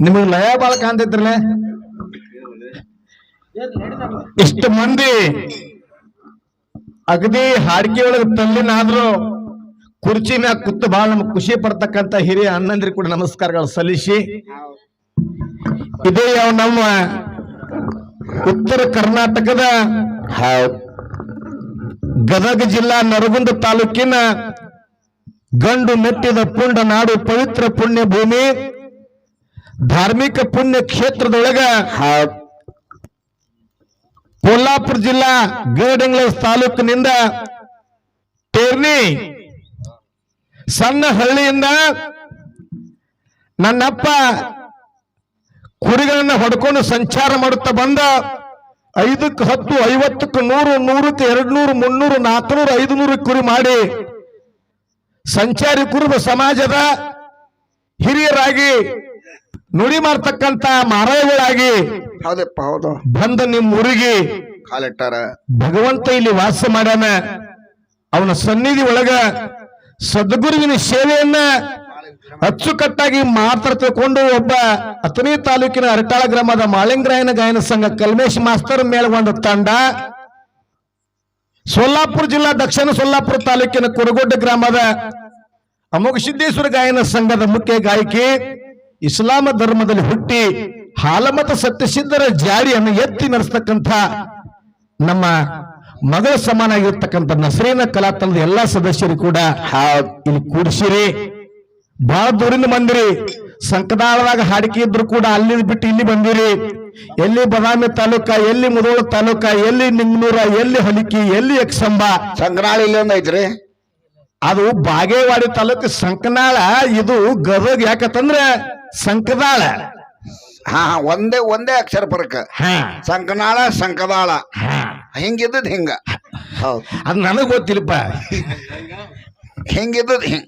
ನಿಮಗೆ ಲಯ ಬಾಳ ಕಾಣ್ತೈತ್ರಲ್ಲ ಇಷ್ಟು ಮಂದಿ ಅಗದಿ ಹಾಡಿಕೆ ಒಳಗೆ ತಲ್ಲಿನಾದ್ರು ಕುರ್ಚಿ ಮ್ಯಾಗ ಕುತ್ತು ಬಹಳ ನಮ್ಗೆ ಖುಷಿ ಪಡ್ತಕ್ಕಂತ ಹಿರಿಯ ಅಣ್ಣಂದ್ರಿ ಕೂಡ ನಮಸ್ಕಾರಗಳು ಸಲ್ಲಿಸಿ. ಇದೇ ಯಾವ ನಮ್ಮ ಉತ್ತರ ಕರ್ನಾಟಕದ ಗದಗ ಜಿಲ್ಲಾ ನರಗುಂದ ತಾಲೂಕಿನ ಗಂಡು ಮೆಟ್ಟಿದ ಪುಂಡ ನಾಡು ಪವಿತ್ರ ಪುಣ್ಯ ಭೂಮಿ ಧಾರ್ಮಿಕ ಪುಣ್ಯ ಕ್ಷೇತ್ರದೊಳಗ ಕೊಲ್ಲಾಪುರ ಜಿಲ್ಲಾ ಗಡಂಗ್ಲ ತಾಲೂಕಿನಿಂದ ಟೇರ್ನಿ ಸಣ್ಣ ಹಳ್ಳಿಯಿಂದ ನನ್ನಪ್ಪ ಕುರಿಗಳನ್ನ ಹೊಡ್ಕೊಂಡು ಸಂಚಾರ ಮಾಡುತ್ತಾ ಬಂದ ಐದಕ್ಕೆ ಹತ್ತು ಐವತ್ತಕ್ಕೆ ನೂರು ನೂರಕ್ಕೆ ಎರಡು ನೂರು ಮುನ್ನೂರು ನಾಲ್ಕುನೂರು ಐದು ನೂರು ಕುರಿ ಮಾಡಿ ಸಂಚಾರಿ ಕುರುಬ ಸಮಾಜದ ಹಿರಿಯರಾಗಿ ನುಡಿ ಮಾಡ್ತಕ್ಕಂತ ಮಾರಾಯಗಳಾಗಿ ಹೌದಪ್ಪ ಹೌದು. ಬಂದ ನಿಮ್ಮ ಊರಿಗೆ ಕಾಲಿಟ್ಟಾರ. ಭಗವಂತ ಇಲ್ಲಿ ವಾಸ ಮಾಡ್ಯಾನ. ಅವನ ಸನ್ನಿಧಿ ಒಳಗ ಸದ್ಗುರುವಿನ ಸೇವೆಯನ್ನ ಅಚ್ಚುಕಟ್ಟಾಗಿ ಮಾತ್ರ ತಿಳ್ಕೊಂಡು ಒಬ್ಬ ಅಥಣಿ ತಾಲೂಕಿನ ಅರಟಾಳ ಗ್ರಾಮದ ಮಾಳಿಂಗರಾಯನ ಗಾಯನ ಸಂಘ ಕಲ್ಮೇಶ್ ಮಾಸ್ತರ್ ಮೇಲ್ಗೊಂಡ ತಂಡ ಸೊಲ್ಲಾಪುರ ಜಿಲ್ಲಾ ದಕ್ಷಿಣ ಸೊಲ್ಲಾಪುರ ತಾಲೂಕಿನ ಕುರಗೋಡ್ಡೆ ಗ್ರಾಮದ ಅಮೋಘ ಸಿದ್ದೇಶ್ವರ ಗಾಯನ ಸಂಘದ ಮುಖ್ಯ ಗಾಯಕಿ ಇಸ್ಲಾಮ ಧರ್ಮದಲ್ಲಿ ಹುಟ್ಟಿ ಹಾಲಮತ ಸತ್ಯಸಿದ್ಧರ ಜಾರಿಯನ್ನು ಎತ್ತಿ ನಡೆಸ್ತಕ್ಕಂಥ ನಮ್ಮ ಮಗಳ ಸಮಾನಾಗಿರ್ತಕ್ಕಂಥ ನಸರೇನ ಕಲಾ ತಂಡದ ಎಲ್ಲಾ ಸದಸ್ಯರು ಕೂಡ ಇಲ್ಲಿ ಕೂಡಿಸಿರಿ. ಬಹಳ ದೂರಿಂದ ಬಂದಿರಿ. ಸಂಕದಾಳದಾಗ ಹಾಡಿಕೆ ಇದ್ರು ಕೂಡ ಅಲ್ಲಿ ಬಿಟ್ಟು ಇಲ್ಲಿ ಬಂದಿರಿ. ಎಲ್ಲಿ ಬದಾಮಿ ತಾಲೂಕ ಎಲ್ಲಿ ಮುದೋಳ ತಾಲೂಕ ಎಲ್ಲಿ ನಿಂಗನೂರ ಎಲ್ಲಿ ಹೊಲಿಕಿ ಎಲ್ಲಿ ಯಕ್ಷಂಬ? ಸಂಕನಾಳಿ ಇಲ್ಲಿ ಒಂದ್ ಐತ್ರಿ. ಅದು ಬಾಗೇವಾಡಿ ತಾಲೂಕು ಸಂಕನಾಳ ಇದು ಗದಗ ಯಾಕಂತಂದ್ರೆ ಸಂಕದಾಳ. ಹಾ ಒಂದೇ ಒಂದೇ ಅಕ್ಷರ ಪರಕ. ಹಾ. ಸಂಕನಾಳ ಸಂಕದಾಳ. ಹಾ. ಹಿಂಗಿದ್ದದ್ ಹಿಂಗ. ಹೌದು. ಅದು ನನಗ್ ಗೊತ್ತಿಲ್ಲಪ್ಪ. ಹೆಂಗಿದ್ದದ್ ಹಿಂಗ್.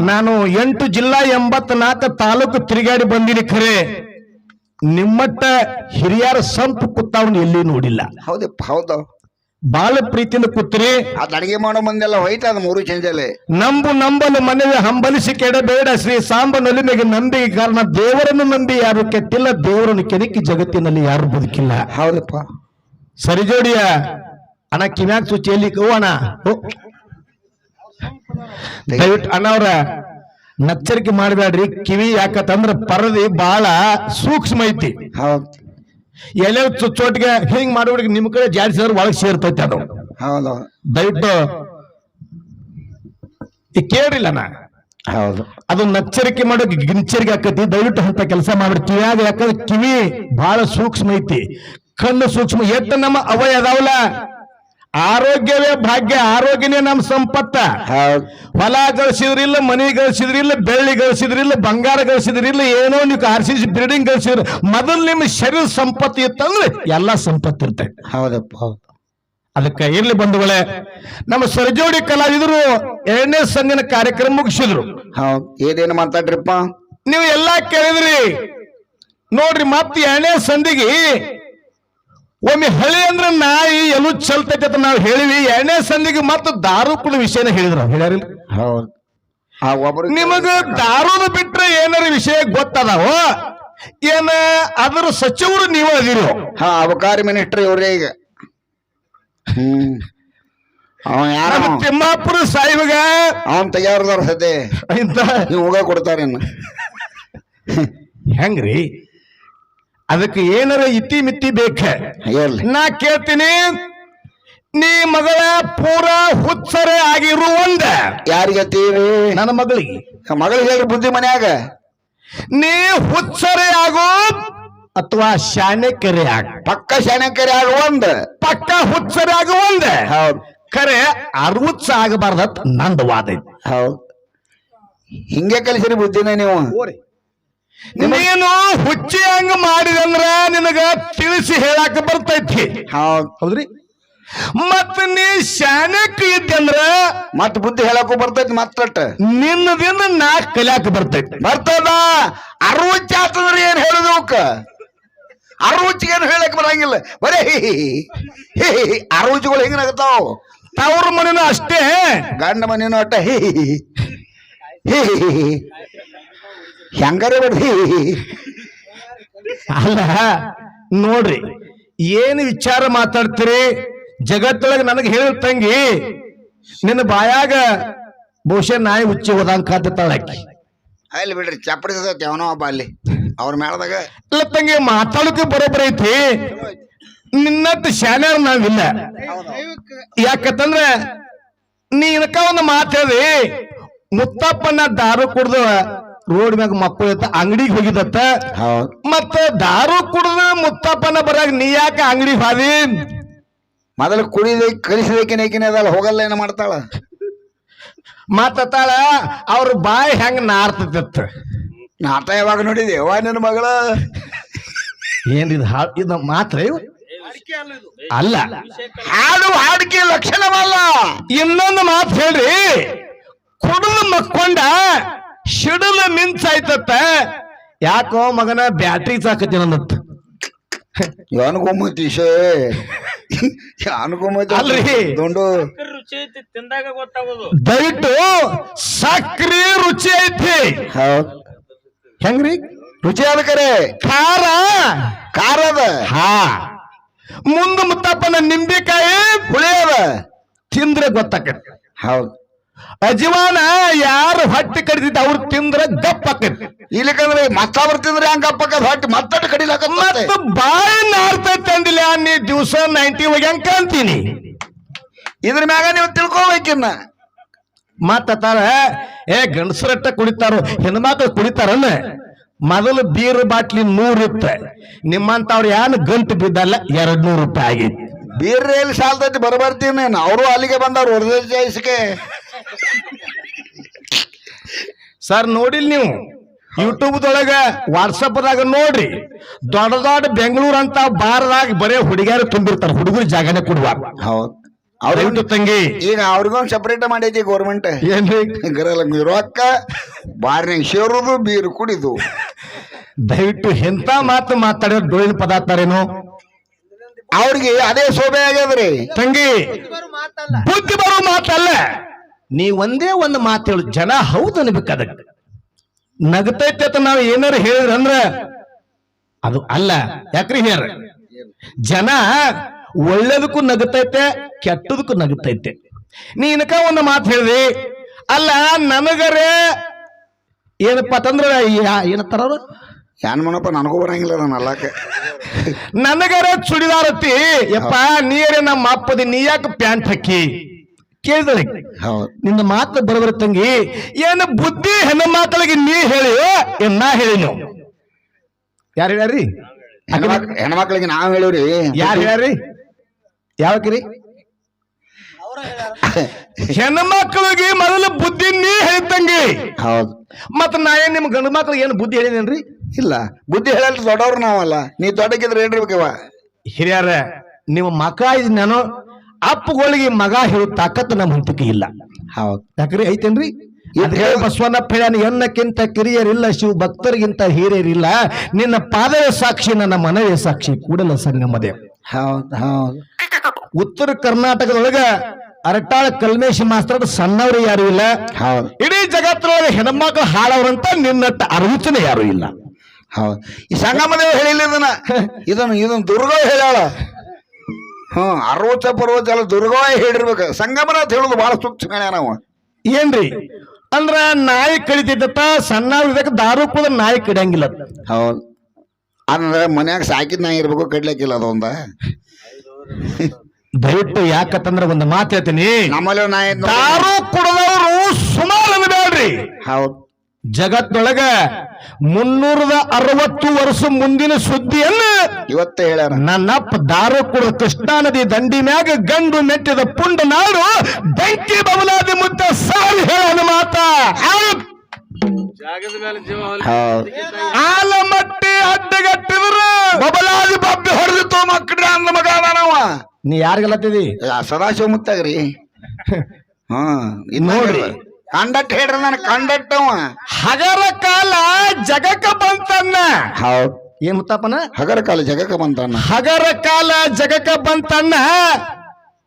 ನಾನು ಎಂಟು ಜಿಲ್ಲಾ ಎಂಬತ್ನಾಲ್ಕು ತಾಲೂಕು ತಿರುಗಾಡಿ ಬಂದಿನಿ ಖರೆ. ನಿಮ್ಮಟ್ಟ ಹಿರಿಯರ ಸಂಪ್ ಕುತ್ತಾವನ್ ಎಲ್ಲಿ ನೋಡಿಲ್ಲ. ಹೌದಪ್ಪ ಹೌದು. ಬಾಲ ಪ್ರೀತಿಯಿಂದ ಕೂತ್ರಿ. ಅದ್ ಅಡಿಗೆ ಮಾಡೋ ಮಂದೆಲ್ಲ ಹೋಯ್ತ ಅದು ಮೂರು ಚಂಜಲೆ ನಂಬು ನಂಬಲು ಮನೆಯ ಹಂಬಲಿಸಿ ಕೆಡಬೇಡ. ಶ್ರೀ ಸಾಂಬ ನಲಿಮೆಗೆ ನಂಬಿ ಕಾರಣ ದೇವರನ್ನು ನಂಬಿ ಯಾರು ಕೆಟ್ಟಿಲ್ಲ ದೇವರನ್ನು ಕೆದಕಿ ಜಗತ್ತಿನಲ್ಲಿ ಯಾರು ಬದುಕಿಲ್ಲ. ಹೌದಪ್ಪ. ಸರಿ ಜೋಡಿಯ ಅಣ್ಣ ಕಿವ್ಯಾಗ ಸುಚಿ ಎಲ್ಲಿ ಅಣ್ಣ. ದಯವಿಟ್ಟು ಅಣ್ಣವ್ರ ನಚ್ಚರಿಕೆ ಮಾಡಬೇಡ್ರಿ ಕಿವಿ ಯಾಕಂತಂದ್ರ ಪರದಿ ಬಹಳ ಸೂಕ್ಷ್ಮ ಐತಿ. ಹೌದು. ಎಲೆ ಚುಚ್ಚೋಟಿಗೆ ಹಿಂಗ್ ಮಾಡೋರಿಗೆ ನಿಮ್ ಕಡೆ ಜಾಸ್ತಿ ಒಳಗೆ ಸೇರ್ತೈತಿ ಅದು. ಹೌದು. ದಯವಿಟ್ಟು ಈ ಕೇಳಿಲ್ಲ ನಾ? ಹೌದು. ಅದು ನಚ್ಚರಿಕೆ ಮಾಡೋ ಗಿಂಚರಿಗೆ ಆಕತಿ ದಯವಿಟ್ಟು ಅಂತ ಕೆಲಸ ಮಾಡಿ ಕಿವಿಯಾಗ ಯಾಕಂದ್ರೆ ಕಿವಿ ಬಹಳ ಸೂಕ್ಷ್ಮ ಐತಿ. ಕಣ್ಣು ಸೂಕ್ಷ್ಮ ಎತ್ತ ನಮ್ಮ ಅವಯ ಅದಾವಲ್ಲ? ಆರೋಗ್ಯವೇ ಭಾಗ್ಯ ಆರೋಗ್ಯನೇ ನಮ್ಮ ಸಂಪತ್ತ. ಹೌದ್. ಹೊಲ ಗಳಿಸಿದ್ರಿಲ್ಲ ಮನಿ ಗಳಿಸಿದ್ರಿಲ್ಲ ಬೆಳ್ಳಿ ಗಳಿಸಿದ್ರಿಲ್ಲ ಬಂಗಾರ ಗಳಿಸಿದ್ರಿಲ್ಲ ಏನೋ ನೀವು ಆರ್ ಸಿ ಸಿ ಬಿಲ್ಡಿಂಗ್ ಗಳಿಸಿದ್ರಿ ಮೊದಲು ನಿಮ್ಮ ಶರೀರ ಸಂಪತ್ತು ಇತ್ತಂದ್ರೆ ಎಲ್ಲಾ ಸಂಪತ್ತು ಇರ್ತೈತೆ. ಹೌದಪ್ಪ ಹೌದು. ಅದಕ್ಕೆ ಇರ್ಲಿ ಬಂಧುಗಳೇ ನಮ್ಮ ಸರ್ಜೋಡಿ ಕಲಾವಿದರು ಎರಡನೇ ಸಂದಿನ ಕಾರ್ಯಕ್ರಮ ಮುಗಿಸಿದ್ರು. ಹೌದು. ಏನೇನು ಮಾತಾಡ್ರಿಪ್ಪ? ನೀವು ಎಲ್ಲಾ ಕೇಳಿದ್ರಿ. ನೋಡ್ರಿ ಮತ್ತೆ ಎರಡನೇ ಸಂದಿಗೆ ಒಮ್ಮೆ ಹಳಿ ಅಂದ್ರೆ ನಾಯಿ ಎಲ್ಲೂ ಚಲ್ತೈತೆ ಅಂತ ನಾವು ಹೇಳಿವಿ. ಎರಡನೇ ಸಂದಿಗೆ ಮತ್ತು ದಾರು ಕೂಡ ವಿಷಯನ ಹೇಳಿದ್ರು. ಹೇಳ್ಯಾರಿ ಹೌದು. ನಿಮಗ ದಾರುನ ಬಿಟ್ರೆ ಏನಾರ ವಿಷಯ ಗೊತ್ತದಾವ? ಏನ ಅದರ ಸಚಿವರು ನೀವು ಅದಿರೋ. ಹಾ ಅಬಕಾರಿ ಮಿನಿಸ್ಟರ್ ಇವ್ರೇ ಈಗ. ಹ್ಮ್. ಅವ ಯಾರ ನಮ್ಮ ತಿಮ್ಮಾಪುರ ಸಾಹಿಬ್ಗ ಅವನ್ ತೆಗಿಯಾರ್ದಾರ ಸದ್ಯ. ಇಂತ ನೀವು ಹೋಗ ಕೊಡ್ತಾರೇನು? ಹೆಂಗ್ರಿ? ಅದಕ್ಕೆ ಏನಾರ ಇತಿ ಮಿತಿ ಬೇಕ? ನಾ ಕೇಳ್ತೀನಿ ನೀ ಮಗಳ ಪೂರ ಹುಚ್ಚರೆ ಆಗಿರು ಒಂದ. ಯಾರಿಗೆ ತೀರಿ ನನ್ನ ಮಗಳಿಗೆ. ಮಗಳಿಗೆ ಹೇಳಿ ಬುದ್ಧಿ ಮನ್ಯಾಗ. ನೀ ಹುಚ್ಚರೆ ಆಗು ಅಥವಾ ಶಾಣೆಕೆರೆ ಆಗ. ಪಕ್ಕ ಶಣಕರಿ ಆಗ ಒಂದ್. ಪಕ್ಕ ಹುಚ್ಚರೆ ಆಗ ಒಂದ. ಹೌದು. ಖರೆ ಅರ್ವುತ್ಸ ಆಗಬಾರ್ದತ್ ನಂದು ವಾದ ಐತಿ. ಹೌದ್. ಹಿಂಗೆ ಕಲಿಸಿರಿ ಬುದ್ಧಿನ ನೀವು. ನೀನು ಹುಚ್ಚಿ ಹಂಗ ಮಾಡಿದಂದ್ರ ನಿನಗ ತಿಳಿಸಿ ಹೇಳಾಕ ಬರ್ತೈತಿ ಹೌದ್ ಹೌದ್ರಿ ಮತ್ತ ನೀ ಶಾನಕ್ ಇದ್ದಂದ್ರ ಮತ್ ಬುದ್ಧಿ ಹೇಳಕ್ಕೂ ಬರ್ತೈತಿ ಮತ್ತಟ್ ನಿನ್ನದಿಂದ ನಾ ಕಲಿಯಾಕ ಬರ್ತೈತಿ ಬರ್ತದ ಅರುಚಿ ಆತಂದ್ರೆ ಏನ್ ಹೇಳುದು ಅವಕ್ಕ ಅರವಚ್ಚಿಗೆ ಏನು ಹೇಳಕ್ ಬರಂಗಿಲ್ಲ ಬರೇ ಹೇ ಅರ್ವಚ್ಚಿಗಳು ನಗತಾವ್ ತವ್ರ ಮನೇನು ಅಷ್ಟೇ ಗಂಡ ಮನೇನು ಅಟ್ಟ ಹಿ. ಹೇ ಹೆಂಗಾರೆ ಬಿಡ್ರಿ? ಅಲ್ಲ ನೋಡ್ರಿ ಏನು ವಿಚಾರ ಮಾತಾಡ್ತೀರಿ? ಜಗತ್ತೊಳಗೆ ನನಗೆ ಹೇಳಿ ತಂಗಿ ನಿನ್ನ ಬಾಯಾಗ ಬಹುಶಃ ನಾಯಿ ಹುಚ್ಚಿ ಹೋದಂಗ ಕಾತಾಳ ಆಕಿ. ಅಲ್ಲಿ ಬಿಡ್ರಿ ಚಪ್ಪಡಿ ಅವನೋ ಒಬ್ಬ ಅಲ್ಲಿ. ಅವ್ರ ಮೇಳದಾಗ ಇಲ್ಲ ತಂಗಿ ಮಾತಾಡೋಕೆ ಬರೋಬ್ಬರ ಐತಿ. ನಿನ್ನಟ್ಟು ಶಾನ್ಯಾರ ನಾವಿಲ್ಲ. ಯಾಕಂತಂದ್ರ ನೀ ಇನ್ಕ ಒಂದು ಮಾತು ಹೇಳಿ ಮುತ್ತಪ್ಪನ ದಾರು ಕುಡ್ದು ರೋಡ್ ಮ್ಯಾಗ ಮಕ್ಕಳು ಇತ್ತ ಅಂಗಡಿಗೆ ಹೋಗಿದತ್ತ ಹೌದ್. ಮತ್ತ ದಾರು ಕುಡಿದ ಮುತ್ತಪ್ಪನ ಬರಾಗ ನೀ ಯಾಕೆ ಅಂಗಡಿ ಹಾದಿ? ಮೊದಲು ಕುಡಿದ ಕಲಿಸಿದಕಿನೇಕಿನ ಅದಲ್ಲ ಹೋಗಲ್ಲ ಏನ ಮಾಡ್ತಾಳ? ಮತ್ತಾಳ ಅವ್ರ ಬಾಯಿ ಹೆಂಗ ನಾರ್ತತಿತ್ತ. ನಾಟ ಯಾವಾಗ ನೋಡಿದೆ? ವಾ ನಿನ್ನ ಮಗಳ. ಏನ್ರಿ ಇದು ಹಾ- ಇದು ಮಾತ್ರ ಇವು? ಅಲ್ಲ ಹಾಡು ಹಾಡಿಕೆ ಲಕ್ಷಣವಲ್ಲ. ಇನ್ನೊಂದು ಮಾತು ಹೇಳ್ರಿ. ಕುಡಿದು ಮಕ್ಕೊಂಡ ಶಿಡಲ ಮಿಂಚಾಯ್ತತ್ತ. ಯಾಕೋ ಮಗನ ಬ್ಯಾಟ್ರಿ ಸಾಕತಿ ಶೇ ಅನ್ಕೊಂಬತ್ತಿ ಅಲ್ರಿ. ದುಂಡು. ರುಚಿ ಐತಿ ತಿಂದಾಗ ಗೊತ್ತಾಗೋದು. ದಯವಿಟ್ಟು ಸಕ್ರಿ ರುಚಿ ಐತಿ. ಹೌದ್. ಹೆಂಗ್ರಿ? ರುಚಿ ಅದ ಕರೆ? ಖಾರ. ಖಾರ ಅದ. ಹಾ. ಮುಂದ ಮುತ್ತಪ್ಪನ ನಿಂಬೆಕಾಯಿ ಹುಳಿಯದ ತಿಂದ್ರೆ ಗೊತ್ತಾಕತಿ ಹೌದ್. ಅಜವಾನ ಯಾರು ಹೊಟ್ಟೆ ಕಡಿದಿದ್ದ ಅವ್ರು ತಿಂದ್ರೆ ಗಪ್ಪಾಕತಿ ಇಲ್ಲಿಕಂದ್ರೆ ಮತ್ತ ಬರ್ತಿದ್ರೆ ಹಂಗ ಅಪ್ಪಕ್ಕ ಹೊಟ್ಟಿ ಮತ್ತಟ್ಟು ಕಡಿಲಾಕ ಮತ್ತೆ ಬಾಯಿ ನಾರ್ತ ಅಂದಿಲ್ಲ ನೀ ದಿವಸ ನೈಂಟಿ ಹೆಂಗ್ ಕಾಣ್ತೀನಿ ಇದ್ರ ಮ್ಯಾಗ ನೀವು ತಿಳ್ಕೊಬೇಕಿನ್ನ. ಮತ್ತಾರ ಏ ಗಂಡಸರಟ್ಟ ಕುಡಿತಾರೋ ಹೆಣ್ಮಕ್ಳು ಕುಡಿತಾರನ್ನ ಮೊದಲು ಬೀರ್ ಬಾಟ್ಲಿ ನೂರ್ ನಿಮ್ಮಂತ ನಿಮ್ಮಂತವ್ರು ಯಾನ್ ಗಂಟು ಬಿದ್ದಲ್ಲ ಎರಡ್ ನೂರು ರೂಪಾಯಿ ಆಗೈತಿ ಬೀರ್ರೆ ಎಲ್ಲಿ ಸಾಲ್ತೈತಿ ಬರಬರ್ತೀನಿ ಅವರು ಅಲ್ಲಿಗೆ ಬಂದವ್ರು ಹೊರದೇಶಕ್ಕೆ. ಸರ್ ನೋಡಿಲ್ ನೀವು? ಯೂಟ್ಯೂಬ್ದೊಳಗ ವಾಟ್ಸಪ್ದಾಗ ನೋಡ್ರಿ ದೊಡ್ಡ ದೊಡ್ಡ ಬೆಂಗಳೂರು ಅಂತ ಬಾರದಾಗ ಬರೇ ಹುಡುಗಿಯರು ತುಂಬಿರ್ತಾರೆ ಹುಡುಗರು ಜಾಗನೇ ಕೊಡುವ. ಹೌದು. ಅವ್ರಿಗೆ ತಂಗಿ. ಈಗ ಅವ್ರಿಗೊಂದು ಸಪರೇಟ್ ಮಾಡೈತಿ ಗೌರ್ಮೆಂಟ್ ಏನ್ರಿ? ಗರಲ್ಲ ರೊಕ್ಕ ಬಾರ್ನಾಗ ಸೇರುದು ಬೀರು ಕುಡಿದು. ದಯವಿಟ್ಟು ಎಂತ ಮಾತು ಮಾತಾಡೋ ಡೋಳಿನ ಪದಾರ್ಥರೇನು? ಅವ್ರಿಗೆ ಅದೇ ಶೋಭೆ ಆಗ್ಯದ್ರಿ. ತಂಗಿ ಬುದ್ಧಿ ಬರೋ ಮಾತಲ್ಲ. ನೀ ಒಂದೇ ಒಂದು ಮಾತು ಹೇಳು ಜನ ಹೌದು ಅನ್ಬೇಕು ಅದಕ್ಕೆ. ನಗತೈತೆ ಅಂತ ನಾವು ಏನಾರು ಹೇಳಿದ್ರಂದ್ರ ಅದು ಅಲ್ಲ ಯಾಕ್ರಿ ಹೇಳ ಜನ ಒಳ್ಳೇದಕ್ಕೂ ನಗತೈತೆ ಕೆಟ್ಟದಕ್ಕೂ ನಗತೈತೆ. ನೀ ಇನ್ಕ ಒಂದು ಮಾತು ಹೇಳಿದಿ? ಅಲ್ಲ ನನಗರೆ ಏನಪ್ಪ ಅಂತಂದ್ರ ಯಾ- ಏನತ್ತಾರ ಅವ್ರು? ಏನ್ ಮಾಡಪ್ಪ ನನಗೂ ಬರಂಗಿಲ್ಲ ನಾನು ಅಲ್ಲಕ್ಕೆ. ನನಗರ ಚುಡಿದಾರತಿ ಯಪ್ಪ ನೀರೇ ನಮ್ಮ ಅಪ್ಪದಿ ನೀ ಯಾಕೆ ಪ್ಯಾಂಟ್ ಹಾಕಿ? ಕೇಳಿದಳೆ ಹೌದ್. ನಿನ್ನ ಮಾತು ಬರಬರ ತಂಗಿ ಏನು ಬುದ್ಧಿ ಹೆಣ್ಣು ಮಕ್ಕಳಿಗೆ ನೀ ಹೇಳಿ ಏನ್ ನಾ ಹೇಳಿ ನೀವು ಯಾರು ಹೇಳ್ಯಾರ್ರಿ? ಹೆಣ್ಮಕ್ ಹೆಣ್ಮಕ್ಳಿಗೆ ನಾವ್ ಹೇಳಿವ್ರಿ ಯಾರು ಹೇಳ್ಯಾರ್ರಿ? ಯಾವಕ್ರಿ ಹೆಣ್ಣು ಮಕ್ಕಳಿಗೆ ಮೊದಲು ಬುದ್ಧಿ ನೀ ಹೇಳ್ತಂಗಿ ಹೌದು. ಮತ್ತ ನಾ ಏನ್ ನಿಮ್ ಗಂಡು ಮಕ್ಳಿಗೆ ಏನು ಬುದ್ಧಿ ಹೇಳಿದೇನ್ರಿ? ಇಲ್ಲ. ಬುದ್ಧಿ ಹೇಳಲ್ ದೊಡ್ಡವ್ರು ನಾವಲ್ಲ. ನೀ ದೊಡ್ಡಕ್ಕಿದ್ರೆ ಹೇಳ್ಬೇಕವ ಹಿರಿಯರ ನಿಮ್ಮ ಮಕ್ಕಳ ಇದ್ ನಾನು ಅಪ್ಪಗಳಿಗೆ ಮಗ ಹೇಳೋ ತಾಕತ್ತು ನಮ್ಮ ಹಂತಕ್ಕೆ ಇಲ್ಲ. ಹೌದು. ಯಾಕ್ರಿ ಐತೇನ್ರಿ? ಹೇಳ್- ಬಸವನಪ್ಪ ಹೇಳ್ಯಾನ ಎನ್ನಕ್ಕಿಂತ ಕಿರಿಯರಿಲ್ಲ ಶಿವ ಭಕ್ತರಿಗಿಂತ ಹಿರಿಯರಿಲ್ಲ. ನಿನ್ನ ಪಾದವೇ ಸಾಕ್ಷಿ ನನ್ನ ಮನವೇ ಸಾಕ್ಷಿ ಕೂಡಲ ಸಂಗಮದೇವ್ ಹೌದು ಹೌದು. ಉತ್ತರ ಕರ್ನಾಟಕದೊಳಗ ಅರಟಾಳ ಕಲ್ಮೇಶ್ ಮಾಸ್ತರ್ ಸಣ್ಣವ್ರು ಯಾರು ಇಲ್ಲ. ಹೌದು. ಇಡೀ ಜಗತ್ತಿನೊಳಗೆ ಹೆಣ್ಮಕ್ಳು ಹಾಳವ್ರಂತ ನಿನ್ನಟ್ಟ ಅರುಚನೆ ಯಾರು ಇಲ್ಲ. ಹೌದು. ಈ ಸಂಗಮದೇವ್ ಹೇಳಿಲ್ಲ ಇದನ್ನ. ಇದನ್ನ ಇದನ್ನ ದುರ್ಗ ಹೇಳ್ಯಾಳ. ಹ್ಮ್ ಅರವತ್ತ ಪರ್ವತ ಎಲ್ಲ ದುರ್ಗವ ಹೇಳಿರ್ಬೇಕು. ಸಂಗಮನ ಅಂತ ಹೇಳುದು ಬಹಳ ಸೂಕ್ಷ್ಮ ನಾವು. ಏನ್ರಿ? ಅಂದ್ರ ನಾಯಿ ಕಡಿತಿದ್ದಪ್ಪ ಸಣ್ಣ ಇದಕ್ಕೆ ದಾರು ಕೂಡ ನಾಯಿ ಕಡಿಯಂಗಿಲ್ಲ ಹೌದು. ಅಂದ್ರೆ ಮನ್ಯಾಗ ಸಾಕಿದ ನಾಯಿ ಇರ್ಬೇಕು ಕಡ್ಲಿಕ್ಕಿಲ್ಲ ಅದೊಂದ ದಯವಿಟ್ಟು ಯಾಕಂತಂದ್ರ ಒಂದು ಮಾತು ಹೇಳ್ತೀನಿ. ನಮ್ಮಲ್ಲಿ ನಾಯಿ ದಾರು ಕುಡದವರು ಸುಮಾರು ಬೇಡ್ರಿ ಹೌದ್. ಜಗತ್ತೊಳಗ ಮುನ್ನೂರದ ಅರವತ್ತು ವರ್ಷ ಮುಂದಿನ ಸುದ್ದಿಯನ್ನ ಇವತ್ತೇ ಹೇಳ್ಯಾರ. ನನ್ನಪ್ಪ ದಾರು ಕೂಡ ಕೃಷ್ಣಾ ನದಿ ದಂಡಿ ಮ್ಯಾಗ ಗಂಡು ಮೆಟ್ಟಿದ ಪುಂಡ ನಾಡು ಬೆಂಕಿ ಬಬಲಾದಿ ಮುತ್ತ ಸಾರಿ ಹೇಳನ ಮಾತ. ಆಲಮಟ್ಟಿ ಅಡ್ಡಗಟ್ಟಿದ್ರ. ಬಬಲಾದಿ ಬಬ್ಬಿ ಹೊಡೆದಿತ್ತು ಮಕ್ಕಳ ಅಂದ ಮಗ ನಾನವ. ನೀ ಯಾರಿಗೆಲ್ಲತ್ತಿದಿ ಸದಾಶಿವ ಮುತ್ತಾಗ್ರಿ. ಹ್ಮ್ ಇನ್ನು ನೋಡ್ರಿ. ಕಂಡಕ್ಟ್ ಹೇಳ್ರಿ ನಾನು ಕಂಡಕ್ಟ್ ಹಗರ ಕಾಲ ಜಗಕ್ಕ ಬಂತನ್ನ. ಹೌದು. ಏನ್ ಮುತ್ತಪ್ಪನ? ಹಗರ ಕಾಲ ಜಗಕ್ಕೆ ಬಂತಣ್ಣ ಹಗರ ಕಾಲ ಜಗಕ್ಕ ಬಂತಣ್ಣ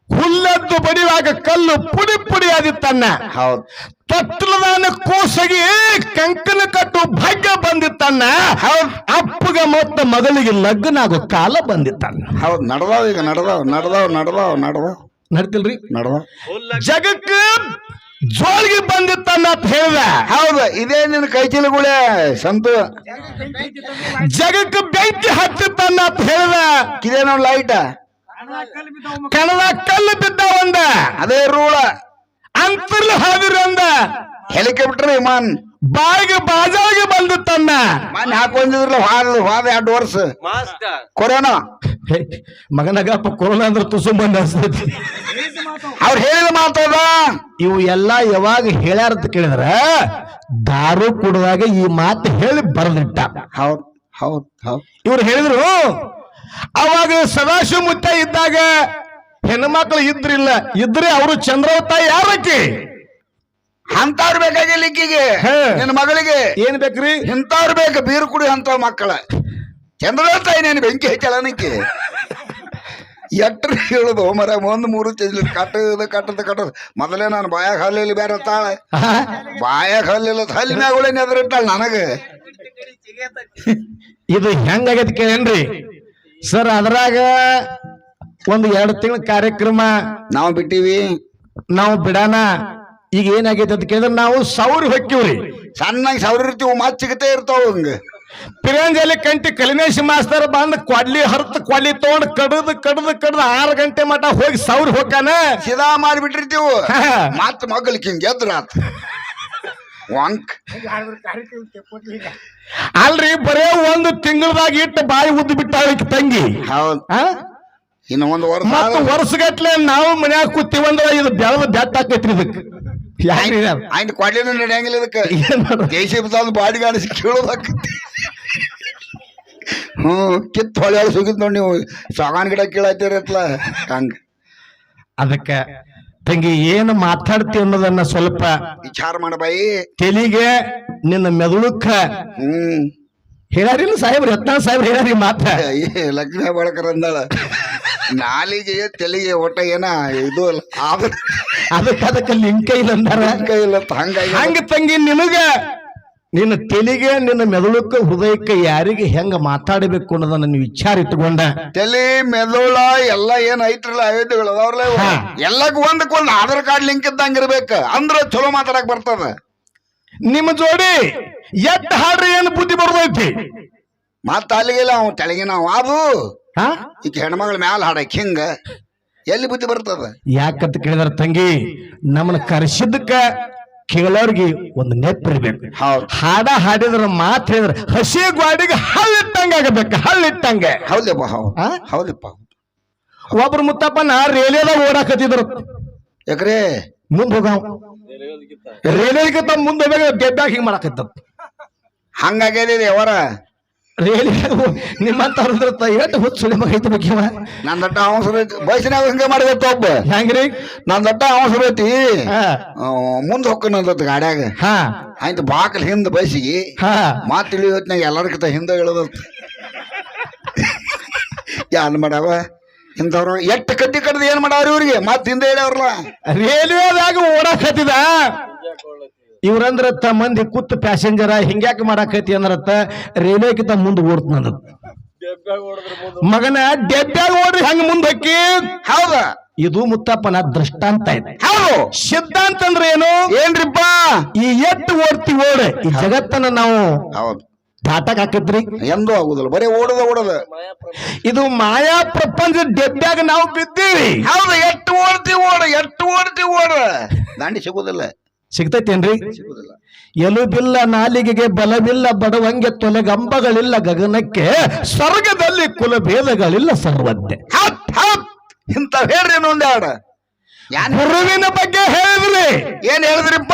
ಹುಲ್ಲದ್ದು ಬಡಿವಾಗ ಕಲ್ಲು ಪುಡಿ ಪುಡಿ ಆದಿತ್ತನ್ನ. ಹೌದು. ತೊಟ್ಟಲದಾನ ಕೂಸಗಿ ಕಂಕನ ಕಟ್ಟು ಭಾಗ್ಯ ಬಂದಿತ್ತನ್ನ. ಹೌದು. ಅಪ್ಪಗ ಮತ್ತ ಮೊದಲಿಗೆ ಲಗ್ನ ಆಗೋ ಕಾಲ ಬಂದಿತ್ತನ್ನ. ಹೌದು. ನಡೆದಾವ ಈಗ ನಡ್ದಾವ್ ನಡ್ದಾವ್ ನಡ್ದಾವ್ ನಡ್ದಾವ್. ನಡ್ತಿಲ್ರಿ? ನಡ್ದಾವ್. ಜಗಕ್ಕ ಜೋಳಿಗೆ ಬಂದಿತ್ತನ್ನ ಹೇಳ್ದ. ಹೌದು ಇದೇ ನಿನ್ನ ಕೈ ಚೀಲಗುಳೆ ಸಂತು. ಜಗಕ್ಕೆ ಬೆಂಕಿ ಹತ್ತಿತ್ತನ್ನ ತನ್ನ ಹೇಳ್ದ. ಇದೇನೋ ಲೈಟ್ ಕಣದ ಕಲ್ಲು ಬಿದ್ದ ಒಂದ. ಅದೇ ರೂಳ. ಅಂತರ್ಲಿ ಹಾದಿರಂದ ಹೆಲಿಕಾಪ್ಟರ್ ವಿಮಾನ್ ಬಾಯಿಗೆ ಬಾಜಾಗಿ ಬಂದು ತನ್ನ. ಮನೆ ಹಾಕೊಂಡಿದ್ರಲ್ಲ ಹಾದ ಹಾದ ಎರಡು ವರ್ಷ. ಕೊರೋನಾ. ಮಗನಗಪ್ಪ ಕೊರೋನಾ ಅಂದ್ರೆ ತುಸು ಬಂದ ಅನ್ಸ್ತೈತಿ. ಅವ್ರು ಹೇಳಿದ ಮಾತದ ಇವು ಎಲ್ಲ ಯಾವಾಗ ಹೇಳ್ಯಾರ ಅಂತ ಕೇಳಿದ್ರ ದಾರು ಕುಡಿದಾಗ ಈ ಮಾತು ಹೇಳಿ ಬರೆದಿಟ್ಟ. ಹೌದ್ ಹೌದ್ ಹೌದ್. ಇವ್ರು ಹೇಳಿದ್ರು ಅವಾಗ ಸದಾಶಿವ ಮುತ್ತ ಇದ್ದಾಗ ಹೆಣ್ಮಕ್ಳು ಇದ್ರಿಲ್ಲ ಇದ್ರೆ ಅವರು ಚಂದ್ರವತ್ತ ಯಾರಕ್ಕೆ? ಅಂತವ್ರು ಬೇಕಾಗಿಲ್ಲ ಈಕಿಗೆ ಹೇ. ನಿನ್ನ ಮಗಳಿಗೆ. ಏನ್ ಬೇಕ್ರಿ? ಇಂಥವ್ರು ಬೇಕು ಬೀರು ಕುಡಿ ಅಂತ ಮಕ್ಕಳ. ಚಂದ್ರ ತಾಯಿ ನೀನು ಬೆಂಕಿ ಹಚ್ಚಲನಕ್ಕೆ ಎಟ್ರ ಹೇಳುದು? ಮರ ಒಂದ್ ಮೂರು ಚಜ್ಲಿ ಕಟ್ಟದ ಕಟ್ಟದ ಕಟ್ಟದ. ಮೊದಲೇ ನಾನು ಬಾಯಾಗ ಹಲ್ಲಿಲ್ಲ ಬೇರೆ ತಾಳೆ. ಬಾಯಾಗ ಹಲ್ಲಿಲ್ಲ ಹಲ್ಲಿನಾಗ ಒಳ್ಳೆ ನೆದರಿಟ್ಟಾಳ ನನಗೆ. ಇದು ಹೆಂಗಾಗೈತಿ ಕೇಳೇನ್ರಿ? ಸರ್ ಅದ್ರಾಗ ಒಂದು ಎರಡು ತಿಂಗಳ ಕಾರ್ಯಕ್ರಮ ನಾವು ಬಿಟ್ಟಿವಿ. ನಾವು ಬಿಡಾನ? ಈಗ ಏನಾಗೈತೆ ಅಂತ ಕೇಳಿದ್ರೆ ನಾವು ಸೌರಿ ಹೊಕ್ಕಿವ್ರಿ. ಸಣ್ಣಗೆ ಸೌರ ಇರ್ತೀವಿ ಮಾತು ಸಿಗತೇ ಇರ್ತಾವ ಹಂಗ. ಪಿರಂಜಲಿ ಕಂಟಿ ಕಲಿನೇಶ್ ಮಾಸ್ತರ್ ಬಂದು ಕೊಡ್ಲಿ ಹರ್ತ್ ಕೊಡ್ಲಿ ತಗೊಂಡ್ ಕಡದ್ ಕಡದ್ ಕಡದ್ ಆರು ಗಂಟೆ ಮಟ ಹೋಗಿ ಸೌರಿ ಹೋಗಾನ ಸಿದಾ ಮಾಡಿಬಿಟ್ಟಿರ್ತೀವಿ. ಮತ್ ಮಗ್ಲಿಕ್ಕೆ ಹಿಂಗೆ ಎದ್ರಾತ್ ವಾಂಕ್. ಅಲ್ರಿ ಬರೇ ಒಂದು ತಿಂಗಳದಾಗ ಇಟ್ಟು ಬಾಯಿ ಉದ್ದು ಬಿಟ್ಟಾಳ ತಂಗಿ. ಹೌದು? ಇನ್ನು ಒಂದು ವರ್ಷ ವರ್ಷಗಟ್ಲೆ ನಾವು ಮನ್ಯಾಗ ಕೂತೀವಂದ್ರ ಇದು ಬೆಳದ ಬೆಟ್ಟ ಆಕೈತ್ರಿ ಇದಕ್. ಆಯ್ತು ಕೊಡ್ಲಿನ ನಡೆಯಂಗಿಲ್ಲ ಇದಕ್ಕೆ? ಜೈಸಿ ತಂದು ಬಾಡಿ ಕಾಣಿಸಿ ಕೇಳೋದಾಕತಿ ಹ್ಞೂ ಕಿತ್ತು ಹೊಳೆ ಸುಗಿದ್ ನೋಡಿ ನೀವು. ಸಾಗಾನ್ ಗಿಡ ಕೀಳತ್ತೀರತ್ಲ ಹಂಗ. ಅದಕ್ಕೆ ತಂಗಿ ಏನು ಮಾತಾಡ್ತಿ ಅನ್ನೋದನ್ನ ಸ್ವಲ್ಪ ವಿಚಾರ ಮಾಡಬಾಯಿ ತೆಲಿಗೆ ನಿನ್ನ ಮೆದುಳುಕ್ಕ ಹ್ಮ್ ಹೇಳಾರಿಲ್ಲ ಸಾಹೇಬ್ರು ಯತ್ನಾಳ್ ಸಾಹೇಬ್ರು ಹೇಳಾರಿ ಮಾತ ಲಕ್ಷ್ಮೀ ಬಳಕರ್ ಅಂದಾಳ. ನಾಲಿಗೆ ತೆಲಿಗೆ ಒಟ್ಟ ಏನ ಇದು ಅಲ್ಲ. ಅದಕ್ಕೆ ಅದಕ್ಕೆ ಅದಕ್ಕ ಲಿಂಕ ಇಲ್ಲ ಅಂದಾರ. ಕೈ ಇಲ್ಲ ಹಂಗಾಗಿ ಹಂಗ ತಂಗಿ ನಿನಗ. ನಿನ್ನ ತೆಲಿಗೆ ನಿನ್ನ ಮೆದುಳಕ್ಕ ಹೃದಯಕ್ಕ ಯಾರಿಗೆ ಹೆಂಗ ಮಾತಾಡಬೇಕು ಅನ್ನೋದನ್ನ ನೀವು ವಿಚಾರ ಇಟ್ಟುಕೊಂಡ. ತಲೆ ಮೆದುಳ ಎಲ್ಲ ಏನ್ ಐತ್ರಲ್ಲ ಅಯೋಧ್ಯಗಳು ಅದಾವ್ರಲ್ಲ ಇವು. ಹಾ. ಎಲ್ಲಕ್ಕೂ ಒಂದಕ್ಕೊಂದು ಆಧಾರ್ ಕಾರ್ಡ್ ಲಿಂಕ್ ಇದ್ದಂಗ ಇರ್ಬೇಕ. ಅಂದ್ರ ಚಲೋ ಮಾತಾಡಕ್ ಬರ್ತದ. ನಿಮ್ಮ ಜೋಡಿ ಎಟ್ ಹಾಡ್ರಿ ಏನು ಬುದ್ಧಿ ಬರ್ದೈತಿ ಮತ್ತ ಅಲ್ಲಿಗೆಲ್ಲ ಅವ್ ತೆಳಗಿನ ಅದು ಹಾ? ಈಗ ಹೆಣ್ಮಗಳ ಮ್ಯಾಲ ಹಾಡಕ್ ಹಿಂಗ ಎಲ್ಲಿ ಬುದ್ಧಿ ಬರ್ತದ? ಯಾಕಂತ ಕೇಳಿದ್ರ ತಂಗಿ ನಮ್ಮನ್ನ ಕರೆಸಿದ್ದಕ್ಕ ಕೇಳೋರ್ಗಿ ಒಂದು ನೆಪ್ಪಿರ್ಬೇಕು ಹೌದ್. ಹಾಡ ಹಾಡಿದ್ರ ಮಾತು ಹೇಳಿದ್ರ ಹಸಿ ಗ್ವಾಡಿಗೆ ಹಳ್ಳಿಟ್ಟಂಗ ಆಗಬೇಕು ಹಳ್ಳಿಟ್ಟಂಗ ಹೌದಪ್ಪ ಹೌದ್. ಆ? ಹೌದಪ್ಪ ಒಬ್ರು ಮುತ್ತಪ್ಪನ ರೇಲಿಯದಾಗ ಓಡಾಕತ್ತಿದ್ರು. ಯಾಕ್ರೆ? ಮುಂದ್ ಹೋಗಾವ್. ರೇಲಿಗಿಂತ ಮುಂದೆ ಹೋಗ್ಬೇಕು ಗೆದ್ದಾಗ ಹಿಂಗ್ ಮಾಡಾಕತ್ತ ಹಂಗಾಗ್ಯದ ಅವರ ರೇಲಿ ನಿಮ್ಮಂತವ್ರ ಎಷ್ಟು ಹೊತ್ತು ಸುಳಿ ಮಗ ಐತಿ ನನ್ನ ನನ್ ದಟ್ಟ ಅವಸರ ಐತಿ. ಬಯಸಿನಾಗ ಹಿಂಗ ಮಾಡಿದತ್ತ ಒಬ್ಬ. ಹೆಂಗ್ರಿ? ನನ್ ದಟ್ಟ ಅವಸರ ಐತಿ. ಮುಂದೆ ಗಾಡ್ಯಾಗ ಹಾ. ಆಯ್ತು ಬಾಕಲ್ ಹಿಂದೆ ಬಯಸಿಗಿ. ಮಾತು ತಿಳಿಯೋತ್ನಾಗ ಎಲ್ಲರಿಗಿಂತ ಹಿಂದೆ ಹೇಳೋದತ್ ಯಾನ್ ಮಾಡವ ಇಂಥವ್ರು ಎಟ್ಟು ಕಟ್ಟಿ ಕಡ್ದು ಏನ್ ಮಾಡವ್ರಿ ಇವ್ರಿಗೆ? ಮಾತು ಹಿಂದೆ ಹೇಳವ್ರಲ್ಲ ರೇಲ್ವೆದಾಗ ಓಡಾಕತ್ತಿದ ಇವ್ರಂದ್ರ ತ ಮಂದಿ ಕೂತ್ ಪ್ಯಾಸೆಂಜರ ಹಿಂಗ್ಯಾಕ ಮಾಡಾಕೈತಿ ಅಂದ್ರತ್ತ ರೇಲ್ವೆಗಿಂತ ಮುಂದ್ ಓಡ್ತನಂದ ಮಗನ ಡೆಬ್ಬ್ಯಾಗ ಓಡ್ರಿ ಹಂಗ ಮುಂದ್ ಹೊಕ್ಕಿ. ಹೌದ? ಇದು ಮುತ್ತಪ್ಪನ ದೃಷ್ಟಾಂತ ಇದೆ. ಹೌದು. ಸಿದ್ಧಾಂತ ಅಂದ್ರೆ ಏನು? ಏನ್ರಿಪ್ಪ? ಈ ಎಟ್ಟು ಓಡ್ತಿ ಓಡ ಈ ಜಗತ್ತನ್ನ ನಾವು ಹೌದು. ದಾಟಕ್ ಹಾಕತ್ರಿ. ಎಂದು ಆಗುದಿಲ್ಲ ಬರೀ ಓಡದ ಓಡದ. ಇದು ಮಾಯಾ ಪ್ರಪಂಚ ಡೆಬ್ಬ್ಯಾಗ ನಾವು ಬಿದ್ದೀವಿ. ಹೌದು ಎಟ್ಟು ಓಡ್ತಿ ಓಡ ಎಟ್ಟು ಓಡ್ತಿ ಓಡ. ದಾಂಡಿ ಸಿಗುದಿಲ್ಲ. ಸಿಗ್ತೈತೇನ್ರಿ? ಎಲುಬಿಲ್ಲ ನಾಲಿಗೆಗೆ ಬಲವಿಲ್ಲ ಬಡವಂಗೆ ತೊಲೆಗಂಬಗಳಿಲ್ಲ ಗಗನಕ್ಕೆ ಸ್ವರ್ಗದಲ್ಲಿ ಕುಲಭೇದಗಳಿಲ್ಲ ಸರ್ವಜ್ಞೆ ಹತ್ ಹತ್ ಇಂತ ಹೇಳ್ರಿ ಯಾನ್ ಗುರುವಿನ ಬಗ್ಗೆ ಹೇಳಿದ್ರಿ. ಏನ್ ಹೇಳಿದ್ರಿಪ್ಪ?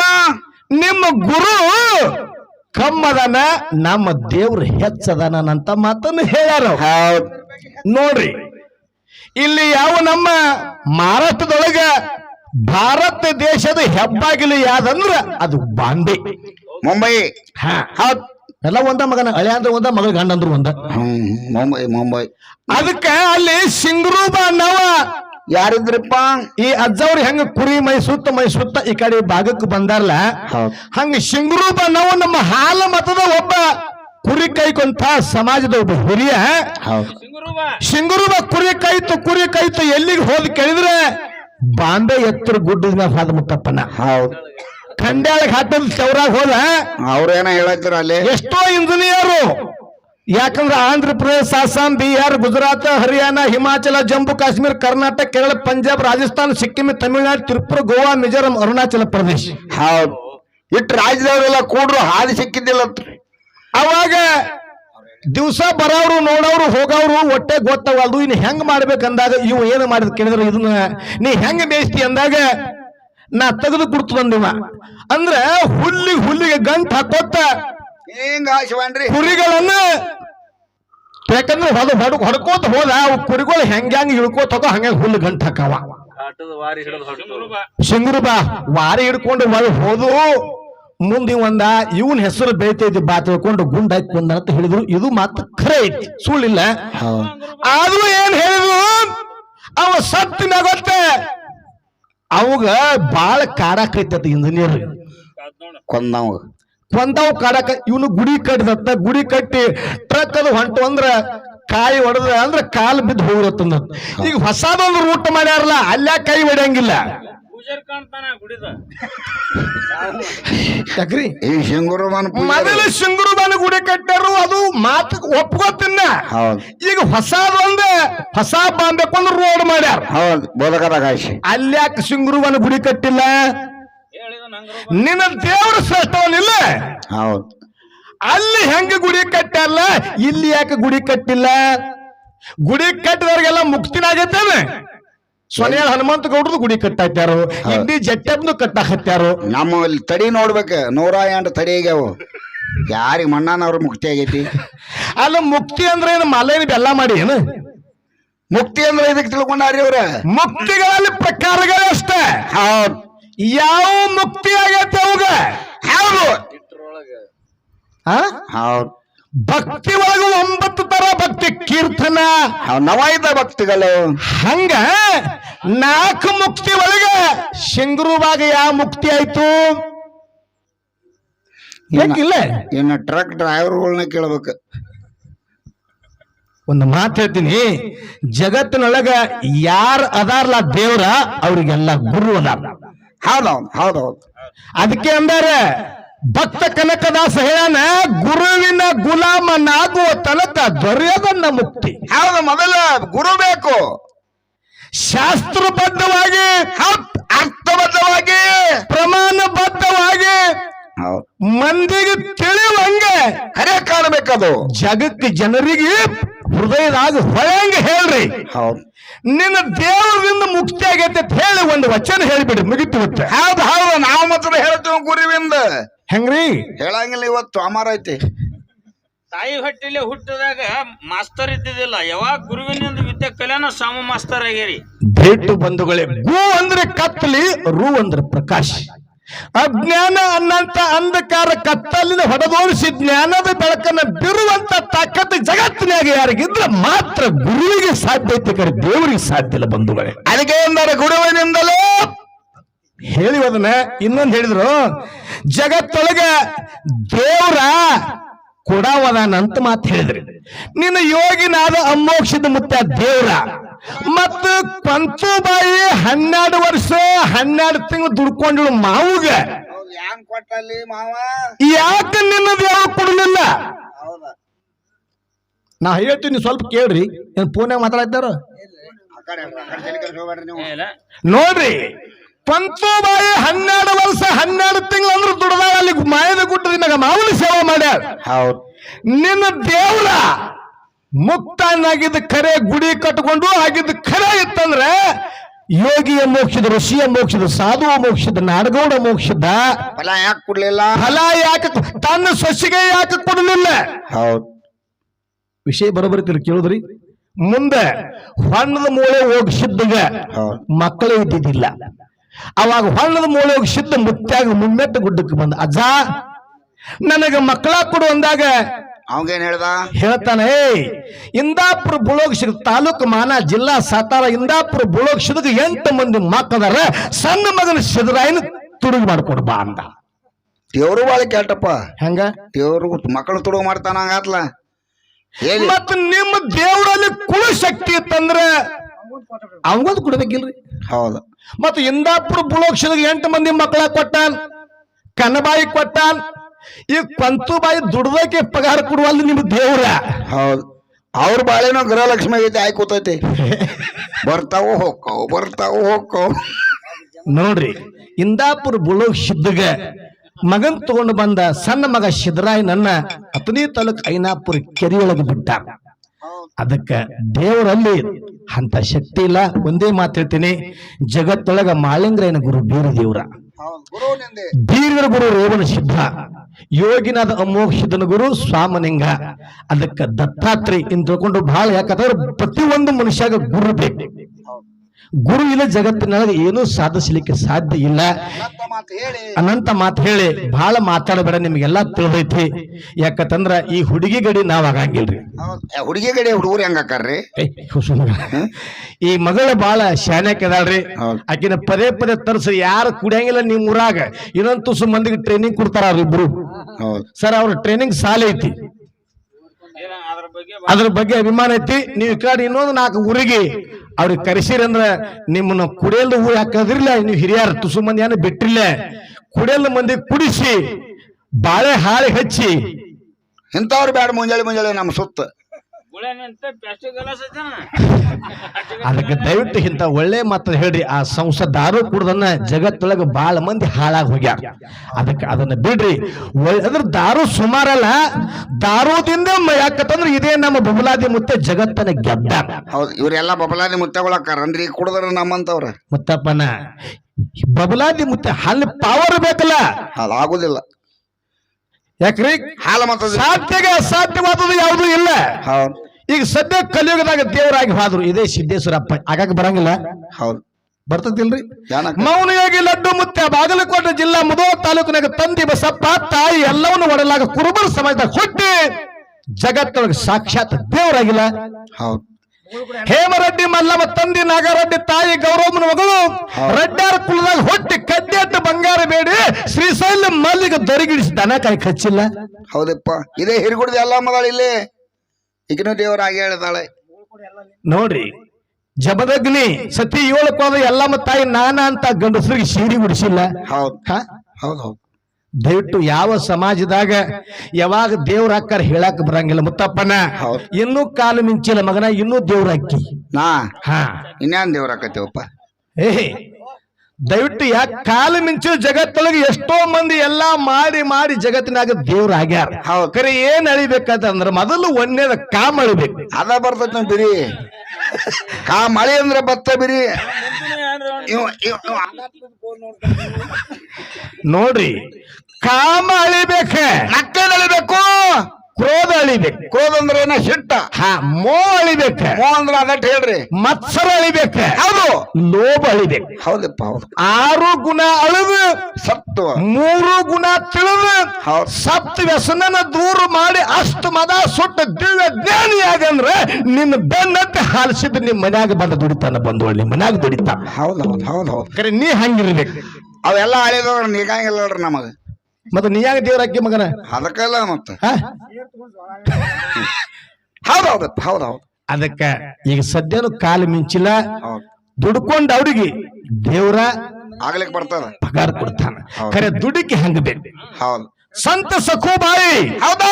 ನಿಮ್ಮ ಗುರು ಕಮ್ಮದನ ನಮ್ಮ ದೇವ್ರು ಹೆಚ್ಚದನ ಅಂತ ಮಾತನ್ನು ಹೇಳ್ಯಾರ ನೋಡ್ರಿ ಇಲ್ಲಿ ಯಾವ ನಮ್ಮ ಮಹಾರಾಷ್ಟ್ರದೊಳಗ ಭಾರತ ದೇಶದ ಹೆಬ್ಬಾಗಿಲು ಯಾವ್ದಂದ್ರ ಅದು ಬಾಂಬೆ. ಮುಂಬೈ. ಹಾ. ಹೌದ್. ಎಲ್ಲ ಒಂದ ಮಗನ ಹಳೆ ಅಂದ್ರೆ ಒಂದ ಮಗಳ ಗಂಡ ಅಂದ್ರು ಒಂದ. ಹ್ಮ್ ಮುಂಬೈ ಮುಂಬೈ. ಅದಕ್ಕ ಅಲ್ಲಿ ಸಿಂಗ್ರೂಬ ಬಾಂಧವ ಯಾರಿದ್ರಪ್ಪ? ಈ ಅಜ್ಜವ್ರು ಹೆಂಗ ಕುರಿ ಮೈ ಸುತ್ತ ಮೈ ಸುತ್ತ ಈ ಕಡೆ ಭಾಗಕ್ಕೆ ಬಂದಾರಲ್ಲ ಹೌದ್. ಹಂಗ ಶಿಂಗ್ರೂಪ ನಾವು ನಮ್ಮ ಹಾಲ ಮತದ ಒಬ್ಬ ಕುರಿ ಕೈಕೊಂತ ಸಮಾಜದ ಒಬ್ಬ ಹುರಿಯ. ಹೌದು. ಸಿಂಗುರುಬ. ಶಿಂಗುರುಬ ಕುರಿ ಕೈತು ಕುರಿ ಕೈತು ಎಲ್ಲಿಗೆ ಹೋದ್ ಕೇಳಿದ್ರೆ ಬಾಂಬೆ ಎತ್ತರ ಗುಡ್ಡದ ಮ್ಯಾಗ ಹೋದ ಮುತ್ತಪ್ಪನ ಹೌದು. ಖಂಡ್ಯಾಳಗ್ ಹಾಟದ ಚೌರಾಗ ಹೋದ? ಅವ್ರೇನ ಹೇಳತ್ತಿರ ಅಲ್ಲಿ? ಎಷ್ಟೋ ಇಂಜಿನಿಯರು. ಯಾಕಂದ್ರೆ ಆಂಧ್ರ ಪ್ರದೇಶ ಅಸ್ಸಾಂ ಬಿಹಾರ್ ಗುಜರಾತ್ ಹರಿಯಾಣ ಹಿಮಾಚಲ ಜಮ್ಮು ಕಾಶ್ಮೀರ ಕರ್ನಾಟಕ ಕೇರಳ ಪಂಜಾಬ್ ರಾಜಸ್ಥಾನ ಸಿಕ್ಕಿಂ ತಮಿಳುನಾಡು ತ್ರಿಪುರ ಗೋವಾ ಮಿಜೋರಾಂ ಅರುಣಾಚಲ ಪ್ರದೇಶ. ಹೌದು. ಇಟ್ಟು ರಾಜ್ಯದವರೆಲ್ಲ ಕೂಡ್ರು ಹಾದಿ ಸಿಕ್ಕಿದ್ದಿಲ್ಲ ಅವಾಗ ದಿವಸ ಬರೋರು ನೋಡೋರು ಹೋಗೋರು ಹೊಟ್ಟೆ ಗೊತ್ತವಲ್ದು ಇನ್ನು ಹೆಂಗ್ ಮಾಡ್ಬೇಕಂದಾಗ ಇವು ಏನು ಮಾಡಿದ್ ಕೇಳಿದ್ರೆ ಇದನ್ನ ನೀ ಹೆಂಗ್ ಬೇಯಿಸ್ತಿ ಅಂದಾಗ ನಾ ತೆಗೆದು ಕೊಡ್ತು ಅಂದ್ರೆ ಹುಲ್ಲಿ ಹುಲ್ಲಿಗೆ ಹುಲ್ಲಿಗೆ ಗಂಟ್ ಹಾಕೋತ ಕುರಿಗಳನ್ನ ಯಾಕಂದ್ರೆ ಹೊದ ಹೊಡ ಹೊಡ್ಕೋತ ಹೋದ ಅವು ಕುರಿಗಳು ಹೆಂಗ್ ಹೆಂಗ್ ಇಳ್ಕೋತ ಹೋಗೋ ಹಂಗ ಹುಲ್ಲು ಗಂಟ್ ಹಾಕಾವ. ಶಿಂಗುರು ಬಾ ವಾರಿ ಹಿಡ್ಕೊಂಡು ಮಳೆ ಹೋದು. ಮುಂದೆ ಒಂದ ಇವನ್ ಹೆಸರು ಬೆಳಿತೈತಿ ಬಾ ತಿಳ್ಕೊಂಡು ಗುಂಡಾಕಿ ಬಂದ ಅಂತ ಹೇಳಿದ್ರು. ಇದು ಮಾತು ಖರೆ ಐತಿ ಸುಳ್ಳಿಲ್ಲ. ಆದ್ರೂ ಏನ್ ಹೇಳಿದ್ರು? ಅವ ಸತ್ತಿನ ಗೊತ್ತೆ ಅವಾಗ ಬಾಳ ಕಾಡಾಕೈತಿ ಇಂಜಿನಿಯರ್. ಕೊಂದವ್. ಕೊಂದವ್ ಕಾಡಕ ಇವನು ಗುಡಿ ಕಟ್ಟಿದತ್ತ ಗುಡಿ ಕಟ್ಟಿ ಟ್ರಕ್ ಅದು ಹೊಂಟು ಅಂದ್ರ ಕಾಯಿ ಹೊಡೆದ ಅಂದ್ರ ಕಾಲು ಬಿದ್ದು ಹೋಗಿರತ್ತಂದ ಈಗ ಹೊಸದೊಂದು ರೂಟ್ ಮಾಡ್ಯಾರಲ್ಲ ಅಲ್ಲೇ ಕೈ ಹೊಡೆಯಂಗಿಲ್ಲ. ಪೂಜಾರಿ ಕಾಣ್ತಾನ ಗುಡಿದ? ಯಾಕ್ರಿ? ಈ ಶಿಂಗುರಮನ್ ಮೊದಲು ಗುಡಿ ಕಟ್ಟರು ಅದು ಮಾತು ಒಪ್ಕೋತಿನ್ನ. ಹೌದು. ಈಗ ಹೊಸದೊಂದು ಹೊಸ ಬಾಂಬೆಕೊಂದು ರೋಡ್ ಮಾಡ್ಯಾರ. ಹೌದು ಬೋಧಕದಾಗ ಆಯ್ಸಿ ಅಲ್ಯಾಕ ಶಿಂಗುರುಬಾನ ಗುಡಿ ಕಟ್ಟಿಲ್ಲ? ಹೇಳಿದ ನಂಗರು ನಿನ್ನ ದೇವ್ರ ಶ್ರೇಷ್ಠವನಿಲ್ಲ ಹೌದು. ಅಲ್ಲಿ ಹೆಂಗ ಗುಡಿ ಕಟ್ಟಲ್ಲ ಇಲ್ಲಿ ಯಾಕೆ ಗುಡಿ ಕಟ್ಟಿಲ್ಲ? ಗುಡಿ ಕಟ್ಟಿದವ್ರಿಗೆಲ್ಲ ಮುಕ್ತಿನಾಗೈತೇನೆ? ಸೊನೆಯ ಹನುಮಂತ ಗೌಡ್ರದ್ದು ಗುಡಿ ಕಟ್ಟಾಕ್ಯಾರು ಇಲ್ಲಿ ಜಟ್ಟೆಬ್ನು ಕಟ್ಟಾಕತ್ಯಾರು ನಮ್ಮ ಇಲ್ಲಿ ತಡಿ ನೋಡ್ಬೇಕು ನೂರ ಎಂಟು ತಡಿ ಆಗ್ಯಾವು ಯಾರಿಗೆ ಮಣ್ಣನವ್ರ ಮುಕ್ತಿ ಆಗೈತಿ? ಅಲ್ಲ ಮುಕ್ತಿ ಅಂದ್ರೆ ಏನು ಮಾಲೆ ಬೆಲ್ಲ ಮಾಡಿ ಏನು? ಮುಕ್ತಿ ಅಂದ್ರೆ ಇದಕ್ಕೆ ತಿಳ್ಕೊಂಡಾರಿ ಅವ್ರ? ಮುಕ್ತಿಗಳಲ್ಲಿ ಪ್ರಕಾರಗಳು ಅಷ್ಟೇ. ಹೌದ್. ಯಾವ ಮುಕ್ತಿ ಆಗೈತೆ ಅವಾಗ? ಹೌದು? ಹೌದ್. ಭಕ್ತಿ ಒಳಗು ಒಂಬತ್ತು ತರ ಭಕ್ತಿ ಕೀರ್ತನ. ನವಾಯ್ದ ಭಕ್ತಿಗಳು. ಹಂಗ ನಾಲ್ಕು ಮುಕ್ತಿ ಒಳಗ ಶಿಂಗರುವಾಗ ಯಾವ ಮುಕ್ತಿ ಆಯ್ತು? ಇಲ್ಲ ಇನ್ನು ಟ್ರಕ್ ಡ್ರೈವರ್ಗಳನ್ನ ಕೇಳ್ಬೇಕು. ಒಂದು ಮಾತು ಹೇಳ್ತೀನಿ. ಜಗತ್ತಿನೊಳಗ ಯಾರ ಅದಾರಲ್ಲ ದೇವ್ರ ಅವ್ರಿಗೆಲ್ಲ ಗುರು ಅದಾರ. ಹೌದೌದು ಹೌದೌದು. ಅದಕ್ಕೆ ಅಂದಾರೆ ಭಕ್ತ ಕನಕದಾಸ ಹೇಳನ ಗುರುವಿನ ಗುಲಾಮನಾಗುವ ತನಕ ದೊರೆಯದನ್ನ ಮುಕ್ತಿ. ಹೌದು ಮೊದಲ ಗುರು ಬೇಕು. ಶಾಸ್ತ್ರಬದ್ಧವಾಗಿ ಅರ್ಥಬದ್ಧವಾಗಿ. ಪ್ರಮಾಣಬದ್ಧವಾಗಿ ಮಂದಿಗೆ ತಿಳಿಯುವಂಗೆ ಕರೆ ಕಾಣಬೇಕದು. ಜಗಕ್ಕೆ ಜನರಿಗೆ ಹೃದಯದಾಗ ಹೊಳೆಂಗ ಹೇಳ್ರಿ. ಹೌದು. ನಿನ್ನ ದೇವರಿಂದ ಮುಕ್ತಿ ಆಗೈತೆ ಅಂತ ಹೇಳಿ ಒಂದು ವಚನ ಹೇಳಿಬಿಡಿ ಮುಗಿತು ಹೌದು ಹೌದು ನಾವು ಮಾತ್ರ ಹೇಳ್ತೀವಿ ಗುರುವಿಂದ. ಹೆಂಗ್ರಿ? ಹೇಳಂಗಿಲ್ಲ ಇವತ್ತು ಅಮಾರ ಐತಿ. ತಾಯಿ ಹೊಟ್ಟಿಲೆ ಹುಟ್ಟಿದಾಗ ಮಾಸ್ತರ್ ಇದ್ದಿದ್ದಿಲ್ಲ. ಯಾವಾಗ ಗುರುವಿನಿಂದ ವಿದ್ಯೆ ಕಲ್ಯಾಣ ಸಾಮ ಮಾಸ್ತರ್ ಆಗ್ಯಾರಿ ಭೇಟು ಬಂಧುಗಳೇ ಗು ಅಂದ್ರೆ ಕತ್ತಲಿ ರು ಅಂದ್ರೆ ಪ್ರಕಾಶ. ಅಜ್ಞಾನ ಅನ್ನಂತ ಅಂಧಕಾರ ಕತ್ತಲಿನ ಹೊಡೆದೋರಿಸಿ ಜ್ಞಾನದ ಬೆಳಕನ್ನ ಬಿರುವಂತ ತಾಕತ್ ಜಗತ್ತಿನಾಗ ಯಾರಿಗಿದ್ರೆ ಮಾತ್ರ ಗುರುವಿಗೆ ಸಾಧ್ಯ ಐತೆ ಕರೆ ದೇವರಿಗೆ ಸಾಧ್ಯ ಇಲ್ಲ ಬಂಧುಗಳೇ. ಅದಕ್ಕೆ ಎಂದರೆ ಗುರುವಿನಿಂದಲೂ ಹೇಳಿ ಅದನ್ನ. ಇನ್ನೊಂದು ಹೇಳಿದ್ರು ಜಗತ್ತೊಳಗ ದೇವ್ರ ಕೊಡವದಾನ ಅಂತ ಮಾತು ಹೇಳಿದ್ರಿ. ನಿನ್ನ ಯೋಗಿನಾದ ಅಮೋಕ್ಷದ ಮುತ್ತ ದೇವ್ರ. ಮತ್ತು ಪಂಚುಬಾಯಿ ಹನ್ನೆರಡು ವರ್ಷ ಹನ್ನೆರಡು ತಿಂಗಳು ದುಡ್ಕೊಂಡಳು ಮಾವುಗ. ಯಾಕೆ ನಿನ್ನ ದೇವ್ರ ಕೊಡಲಿಲ್ಲ? ನಾ ಹೇಳ್ತೀನಿ ಸ್ವಲ್ಪ ಕೇಳ್ರಿ. ಏನ್ ಮಾತಾಡ್ತಾರ ನೋಡ್ರಿ ಪಂಚುಬಾಯಿ ಹನ್ನೆರಡು ವರ್ಷ ಹನ್ನೆರಡು ತಿಂಗಳು ಅಂದ್ರೆ ದುಡ್ದಾಳ ಅಲ್ಲಿ ಮಾಯದ ಗುಡ್ಡದಿನಾಗ ಮಾವನ ಸೇವೆ ಮಾಡ್ಯಾರ. ಹೌದು. ನಿನ್ನ ದೇವ್ರ ಮುಕ್ತನಾಗಿದ್ದ ಕರೆ ಗುಡಿ ಕಟ್ಕೊಂಡು ಆಗಿದ್ದ ಖರೆ ಇತ್ತಂದ್ರೆ ಯೋಗಿಯ ಮೋಕ್ಷದ ಋಷಿಯ ಮೋಕ್ಷದ ಸಾಧುವ ಮೋಕ್ಷದ ನಾಡಗೌಡ ಮೋಕ್ಷದ ಫಲ ಯಾಕೆ ಕೊಡ್ಲಿಲ್ಲ? ಫಲ ಯಾಕೆ ಕೊ- ತನ್ನ ಸೊಸಿಗೆ ಯಾಕೆ ಕೊಡಲಿಲ್ಲ? ಹೌದು. ವಿಷಯ ಬರೋಬರಿ ಕೇಳಿದ್ರಿ. ಮುಂದೆ ಹೊಣ್ಣದ ಮೂಳೆ ಹೋಗಿಸಿದ್ದಾಗ ಹೌದ್. ಮಕ್ಕಳೇ ಇದ್ದಿದ್ದಿಲ್ಲ. ಅವಾಗ ಹೊಳ್ಳದ ಮೂಳೆ ಹೋಗಿ ಸಿದ್ಧ ಮುತ್ಯಾಗ ಮುಮ್ಮೆಟ್ಟ ಗುಡ್ಡಕ್ಕೆ ಬಂದ ಅಜ್ಜ ನನಗೆ ಮಕ್ಕಳ ಕೊಡು ಅಂದಾಗ ಅವಂಗೇನ್ ಹೇಳ್ದ? ಹೇಳ್ತಾನೆ ಇಂದಾಪುರ ಇಂದಾಪುರ ಬುಳೋಕ್ಷ ತಾಲೂಕು ಮಾನ ಜಿಲ್ಲಾ ಸಾತಾರ ಇಂದಾಪುರ ಬುಳೋಕ್ಷದಾಗ ಎಂಟು ಮಂದಿ ಮಕ್ಕಳದಾರ ಸಣ್ಣ ಮಗನ ಸಿದ್ರಾಯನ ತುಡುಗು ಮಾಡ್ಕೊಡು ಬಾ ಅಂದ. ದೇವ್ರು ಬಾಳ ಕೆಟ್ಟಪ್ಪ. ಹೆಂಗ? ದೇವ್ರು ಮಕ್ಕಳು ತುಡುಗು ಮಾಡ್ತಾನ ಹಂಗಾತ್ಲ. ಮತ್ತ ನಿಮ್ಮ ದೇವರಲ್ಲಿ ಕುಳು ಶಕ್ತಿ ಇತ್ತಂದ್ರ ಅವಂಗೊಂದು ಕೊಡ್ಬೇಕಿಲ್ರಿ. ಹೌದು. ಮತ್ತೆ ಇಂದಾಪುರ ಬುಳೋಕ್ಷದ ಎಂಟು ಮಂದಿ ಮಕ್ಕಳ ಕೊಟ್ಟಾನ್ ಕನ್ನಬಾಯಿ ಕೊಟ್ಟಾನ್ ಈ ಪಂತುಬಾಯಿ ದುಡ್ದಕ್ಕೆ ಪಗಾರ ಕೊಡುವಲ್ಲಿ ನಿಮ್ಮ ದೇವ್ರ. ಹೌದು. ಅವ್ರ ಬಾಳೆನೋ ಗೃಹಲಕ್ಷ್ಮಿ ಐತೆ ಆಯ್ ಕೂತೈತಿ. ಬರ್ತಾವು ಹೋಕ್ಕವು ಬರ್ತಾವ ಹೋಕ್ಕವು ನೋಡ್ರಿ ಇಂದಾಪುರ ಬುಳೋಗ್ ಶಿದ್ದಗ ಮಗನ್ ತಗೊಂಡು ಬಂದ ಸಣ್ಣ ಮಗ ಸಿದ್ದರಾಯ್ ನನ್ನ ಅತನಿ ತಾಲೂಕ್ ಐನಾಪುರ ಕೆರೆಯೊಳಗೆ ಬಿಟ್ಟ ಅದಕ್ಕ ದೇವರಲ್ಲಿ ಅಂತ ಶಕ್ತಿ ಇಲ್ಲ. ಒಂದೇ ಮಾತು ಹೇಳ್ತೀನಿ. ಜಗತ್ತೊಳಗ ಮಾಳಿಂಗ್ರಯನ ಗುರು ಬೀರ ದೇವ್ರ ಬೀರರ ಗುರು ರೇವಣ ಸಿದ್ಧ. ಯೋಗಿನಾದ ಅಮೋಘ ಸಿದ್ಧನ ಗುರು ಸ್ವಾಮಲಿಂಗ. ಅದಕ್ಕ ದತ್ತಾತ್ರಿ ಇಂತ ತಿಳ್ಕೊಂಡು ಬಹಳ ಯಾಕಂದ್ರೆ ಪ್ರತಿಯೊಂದು ಮನುಷ್ಯಾಗ ಗುರು ಬೇಕು. ಗುರು ಇಲ್ಲ ಜಗತ್ತಿನೊಳಗೆ ಏನೂ ಸಾಧಿಸಲಿಕ್ಕೆ ಸಾಧ್ಯ ಇಲ್ಲ. ಅನಂತ ಮಾತು ಹೇಳಿ ಬಹಳ ಮಾತಾಡಬೇಡ ನಿಮಗೆಲ್ಲ ತಿಳಿದೈತಿ. ಯಾಕಂತಂದ್ರ ಈ ಹುಡುಗಿ ಗಡಿ ನಾವ್ ಆಗಂಗಿಲ್ರಿ. ಹುಡುಗಿ ಗಡಿ ಹುಡುಗರು ಹೆಂಗ ಹಾಕಾರ್ರಿ? ಏ, ಹುಸು ಮಗ. ಈ ಮಗಳ ಬಹಳ ಶಾನೆ ಕದಾಳ್ರಿ. ಆಕಿನ ಪದೇ ಪದೇ ತರ್ಸ ಯಾರು ಕುಡಿಯಂಗಿಲ್ಲ ನಿಮ್ ಊರಾಗ. ಇನ್ನೊಂದು ತುಸು ಮಂದಿಗೆ ಟ್ರೈನಿಂಗ್ ಕೊಡ್ತಾರ ಅವ್ರಿಬ್ರು. ಹೌದು. ಸರ್ ಅವ್ರ ಟ್ರೈನಿಂಗ್ ಸಾಲ ಐತಿ. ಅದ್ರ ಬಗ್ಗೆ ಅಭಿಮಾನ ಐತಿ. ನೀವು ಕಡೆ ಇನ್ನೊಂದು ನಾಲ್ಕು ಊರಿಗೆ ಅವ್ರಿಗೆ ಕರೆಸಿರಂದ್ರ ನಿಮ್ಮನ್ನ ಕುಡಿಯಲ್ದ ಊರು ಹಾಕದ್ರಿಲ್ಲ ನೀವು ಹಿರಿಯರು ತುಸು ಮಂದಿ ಏನು ಬಿಟ್ಟಿಲ್ಲ ಕುಡಿಯಲ್ದ ಮಂದಿ ಕುಡಿಸಿ, ಬಾಳೆ ಹಾಳೆ ಹಚ್ಚಿ. ಇಂಥವ್ರು ಬ್ಯಾಡ ಮುಂಜಾನೆ ಮುಂಜಾನೆ ನಮ್ಮ ಸುತ್ತ. ಅದಕ್ಕೆ ದಯವಿಟ್ಟು ಇಂಥ ಒಳ್ಳೆ ಮಾತು ಹೇಳ್ರಿ. ಆ ಸಂಸದಾರು ಕುಡ್ದನ್ನ ಜಗತ್ತೊಳಗೆ ಬಾಳ ಮಂದಿ ಹಾಳಾಗಿ ಹೋಗ್ಯಾರ. ಅದಕ್ಕೆ ಅದನ್ನ ಬಿಡ್ರಿ. ಒಳ್ಳೆ- ಅದ್ರ ದಾರು ಸುಮಾರಲ್ಲ ದಾರುದಿಂದ ಮ- ಯಾಕಂತಂದ್ರೆ ಇದೇ ನಮ್ಮ ಬಬಲಾದಿ ಮುತ್ತೆ ಜಗತ್ತನ್ನ ಗೆದ್ದ. ಹೌದು ಇವರೆಲ್ಲ ಬಬಲಾದಿ ಮುತ್ತಗೊಳಕ್ಕಾರನ್ರಿ ಕುಡಿದ್ರ ನಮ್ಮಂತವ್ರ. ಮುತ್ತಪ್ಪನ ಬಬಲಾದಿ ಮುತ್ತೆ ಹಲ್ಲು ಪವರ್ ಬೇಕಲ್ಲ? ಅದಾಗುದಿಲ್ಲ ಯಾಕ್ರಿ? ಹಾಲ ಮತ್ತದ ಸಾಧ್ಯಗೆ ಅಸಾಧ್ಯವಾದದ್ದು ಯಾವುದೂ ಇಲ್ಲ. ಹೌದು. ಈಗ ಸದ್ಯ ಕಲಿಯುಗದಾಗ ದೇವರಾಗಿ ಹಾದ್ರು. ಇದೇ ಸಿದ್ದೇಶ್ವರಪ್ಪ ಆಗಾಗ ಬರಂಗಿಲ್ಲ? ಹೌದು. ಬರ್ತದಿಲ್ರಿ ಮೌನಿಯಾಗಿ ಲಡ್ಡು ಮುತ್ಯ ಬಾಗಲಕೋಟೆ ಜಿಲ್ಲಾ ಮುದೋ ತಾಲೂಕಿನಾಗ ತಂದಿ ಬಸಪ್ಪ ತಾಯಿ ಎಲ್ಲವನ್ನು ಒಡಲಾಗ ಕುರುಬರ ಸಮಾಜದಾಗ ಹುಟ್ಟಿ ಜಗತ್ತೊಳಗೆ ಸಾಕ್ಷಾತ್ ದೇವರಾಗಿಲ್ಲ. ಹೌದು. ಹೇಮರೆಡ್ಡಿ ಮಲ್ಲಮ್ಮ ತಂದಿ ನಾಗರೆಡ್ಡಿ ತಾಯಿ ಗೌರವನ ಮಗಳು ರೆಡ್ಡಾರ ಕುಲದಾಗ ಹುಟ್ಟಿ ಕಡ್ಡೆಟ್ಟು ಬಂಗಾರ ಬೇಡಿ ಶ್ರೀಶೈಲ ಮಲ್ಲಿಗೆ ದೊರಗಿಡಿಸಿ ದನ ಕಾಯಿ ಕಚ್ಚಿಲ್ಲ. ಹೌದಪ್ಪ. ಇದೇ ಹಿರಿಗುಡ್ದು ಎಲ್ಲ ಮಗಳು ಇಲ್ಲಿ. ಈಗಿನೂ ದೇವರಾಗಿ ಹೇಳಿದಾಳೆ. ನೋಡ್ರಿ ಜಬದಗ್ನಿ ಸತಿ ಏಳು ಕೋದ ಎಲ್ಲಮ್ಮ ತಾಯಿ ನಾನ ಅಂತ ಗಂಡಸರಿಗೆ ಸೀಡಿ ಗುಡಿಸಿಲ್ಲ ಹೌದು. ಹಾ? ಹೌದು ಹೌದು. ದಯವಿಟ್ಟು ಯಾವ ಸಮಾಜದಾಗ ಯಾವಾಗ ದೇವ್ರ ಹಾಕಾರ ಹೇಳಕ್ ಬರಂಗಿಲ್ಲ ಮುತ್ತಪ್ಪನ. ಹೌದು. ಇನ್ನೂ ಕಾಲು ಮಿಂಚಿಲ್ಲ ಮಗನ ಇನ್ನೂ ದೇವ್ರ ಅಕ್ಕಿ. ನಾ? ಹಾ. ಇನ್ಯಾನ್ ದೇವ್ರಾಕತ್ತೀವಪ್ಪ ಏ ದಯವಿಟ್ಟು ಯಾಕೆ ಕಾಲು ಮಿಂಚು ಜಗತ್ತೊಳಗೆ ಎಷ್ಟೋ ಮಂದಿ ಎಲ್ಲಾ ಮಾಡಿ ಮಾಡಿ ಜಗತ್ತಿನಾಗ ದೇವ್ರ ಆಗ್ಯಾರ ಕರೆ ಏನ್ ಅಳಿಬೇಕಂತಂದ್ರ ಮೊದಲು ಒಂದೇದ ಕಾಮ್ ಅಳಿಬೇಕು ಅದ ಬರ್ತೈತಿ ಬಿರಿ ಕಾ ಮಳೆ ಅಂದ್ರೆ ಬತ್ತ ಬಿರಿ ನೋಡ್ರಿ ಕಾಮ ಅಳಿಬೇಕ ನಕ್ಕೇನ್ ಅಳಿಬೇಕು. ಕ್ರೋಧ ಅಳಿಬೇಕು. ಕ್ರೋಧ ಅಂದ್ರೆ ಏನ ಸಿಟ್ಟ? ಹಾ ಮೋ ಅಳಿಬೇಕು. ಮೋ ಅಂದ್ರ ಅದಟ್ ಹೇಳ್ರಿ? ಮತ್ಸರ ಅಳಿಬೇಕು. ಹೌದು. ಲೋಭ ಅಳಿಬೇಕು. ಹೌದಪ್ಪ ಹೌದು. ಆರು ಗುಣ ಅಳದು ಸತ್ವ ಮೂರು ಗುಣ ತಿಳಿದು ಹೌದು. ಸಪ್ತ ವ್ಯಸನನ ದೂರ ಮಾಡಿ ಅಷ್ಟು ಮದ ಸುಟ್ಟ ದಿವ್ಯ ಜ್ಞಾನಿಯಾಗಂದ್ರ ನಿನ್ನ ಬೆನ್ನತ್ತೆ ಹಾಲಿಸಿದ್ರೆ ನಿಮ್ ಮನ್ಯಾಗ ಬಂದ ದುಡಿತಾನ ಬಂದೋಳ್ ನಿಮ್ ಮನ್ಯಾಗ ದುಡಿತಾನ. ಹೌದು ಹೌದು ಹೌದು ಹೌದು. ಕರೆ ನೀ ಹಂಗಿರ್ಬೇಕು. ಅವೆಲ್ಲ ಅಳಿದವ್ರ ನಿಗಾಂಗಿಲ್ಲ ನೋಡ್ರಿ ನಮಗ. ಮತ್ತೆ ನೀ ಯಾಕೆ ದೇವ್ರ ಹಾಕಿ ಮಗನ? ಅದಕ್ಕಲ್ಲ ಮತ್ತ? ಹೌದು ಹೌದಪ್ಪ ಹೌದು ಹೌದು ಅದಕ್ಕ ಈಗ ಸದ್ಯನು ಕಾಲು ಮಿಂಚಿಲ್ಲ. ದುಡ್ಕೊಂಡ ಅವ್ರಿಗೆ ದೇವ್ರ ಆಗ್ಲಿಕ್ ಬರ್ತದ ಪಗಾರ ಕೊಡ್ತಾನ. ಖರೆ ದುಡಿಕೆ ಹಂಗ ಬೇಕು? ಹೌದು. ಸಂತ ಸಖೋಬಾಯಿ ಹೌದಾ?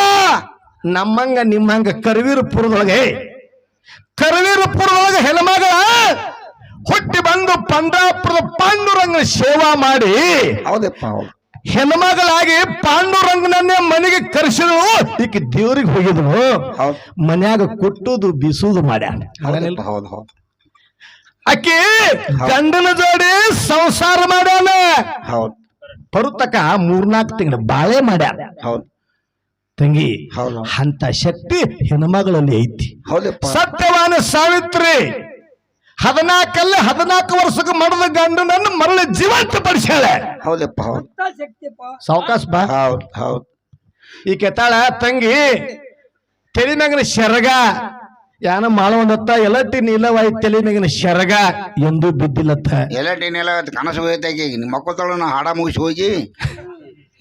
ನಮ್ಮಂಗ ನಿಮ್ಮಂಗ ಕರವೀರಪುರದೊಳಗೆ ಕರವೀರಪುರದೊಳಗೆ ಹೆಣ್ಮಗಳ ಹುಟ್ಟಿ ಬಂದು ಪಂಡ್ರಾಪುರದ ಪಾಂಡುರಂಗ ಸೇವಾ ಮಾಡಿ ಹೌದಪ್ಪ ಹೌದು. ಹೆಣ್ಮಗಳಾಗಿ ಪಾಂಡುರಂಗನನ್ನೇ ಮನೆಗೆ ಕರೆಸಿದ್ರು ಈಕೆ ದೇವ್ರಿಗೆ ಹೋಗಿದ್ರು ಮನ್ಯಾಗ ಕೊಟ್ಟುದು ಬಿಸುದು ಮಾಡ್ಯಾನ ಅಕ್ಕಿ ಹೌದು ಹೌದು. ಆಕಿ ಗಂಡನ ಜೋಡಿ ಸಂಸಾರ ಮಾಡ್ಯಾನ ಹೌದು. ಪರುತಕ ಮೂರ್ನಾಲ್ಕು ತಿಂಗಳು ಬಾಳೆ ಮಾಡ್ಯಾನ ತಂಗಿ ಹೌದು. ಅಂತ ಶಕ್ತಿ ಹೆಣ್ಮಗಳಲ್ಲಿ ಐತಿ. ಸತ್ಯವಾನ ಸಾವಿತ್ರಿ. ಹದಿನಾಲ್ಕಲ್ಲಿ ಹದಿನಾಲ್ಕು ವರ್ಷಕ್ಕೆ ಮಡದ ಗಂಡನನ್ನು ಮರಳಿ ಜೀವಂತ ಪಡಿಸ್ಯಾಳೆ. ಹೌದಪ್ಪ ಹೌದು. ಸಾವಕಾಶ ಬಾ. ಹೌದು ಹೌದು. ಈ ಕೆತ್ತಾಳ ತಂಗಿ ತೆಲಿಮ್ಯಾಗಿನ ಶರಗ ಯಾನ ಮಾಳವಂದತ್ತ ಎಲಟ್ಟಿ ನೀಲವಾಯಿ ತೆಲಿಮ್ಯಾಗಿನ ಶರಗ ಎಂದು ಬಿದ್ದಿಲ್ಲತ್ತ. ಎಲ್ಲಟಿನೆಲ್ಲ ಕನಸು ಹೋಯ್ತಾಗಿ ನಿಮ್ಮ ಮಕ್ಕಳು ನಾ ಹಾಡ ಮುಗಿಸಿ ಹೋಗಿ.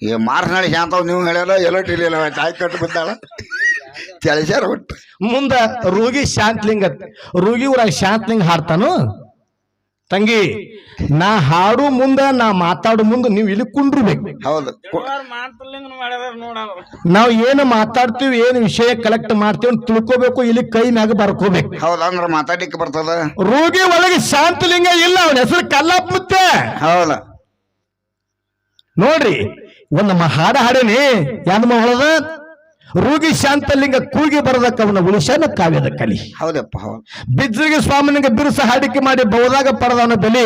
ಈ ಮಾರ್ಸ್ನಾಳಿ ಶಾಂತವ್ ನೀವು ಹೇಳಲ್ಲ ಎಲ್ಲಟಿ ನೀಲವಾಯ್ತು ಆಯ್ತು ಕಟ್ಟು ಬಿದ್ದಾಳ ತಿಳಿಸ್ಯಾರ ಒಟ್ಟು. ಮುಂದ ರೂಗಿ ಶಾಂತಲಿಂಗ ರೂಗಿ ಊರಾಗ ಶಾಂತಲಿಂಗ ಹಾಡ್ತಾನು? ತಂಗಿ ನಾ ಹಾಡು ಮುಂದ ನಾ ಮಾತಾಡು ಮುಂದ ನೀವು ಇಲ್ಲಿ ಕುಂಡ್ರಬೇಕು. ಹೌದು. ನಾವು ಏನು ಮಾತಾಡ್ತೀವಿ ಏನು ವಿಷಯ ಕಲೆಕ್ಟ್ ಮಾಡ್ತೀವಿ ಅಂತ ತಿಳ್ಕೋಬೇಕು ಇಲ್ಲಿ ಕೈ ಮ್ಯಾಗ ಬರ್ಕೋಬೇಕು. ಹೌದು ಅಂದ್ರೆ ಮಾತಾಡ್ಲಿಕ್ಕೆ ಬರ್ತದ? ರೋಗಿ ಒಳಗೆ ಶಾಂತಲಿಂಗ ಇಲ್ಲ ಅವನ ಹೆಸರು ಕಲ್ಲಪ್ಪ ಮುತ್ತೆ ಹೌದ. ನೋಡ್ರಿ ಒಂದು ಹಾಡ ಹಾಡೇನಿ ಯಾವ್ದು ಹೊಳದ ರೂಗಿ ಶಾಂತಲಿಂಗ ಕೂಗಿ ಬರದಕ್ಕ ಅವನ ಉಳಿಶಾನ ಕಾವ್ಯದ ಕಲಿ. ಹೌದಪ್ಪ ಹೌದು. ಬಿಜ್ರಿಗೆ ಸ್ವಾಮಿನಿಗೆ ಬಿರುಸ ಹಾಡಿಕೆ ಮಾಡಿ ಬಹುದಾಗ ಪಡೆದವನ ಬಲಿ.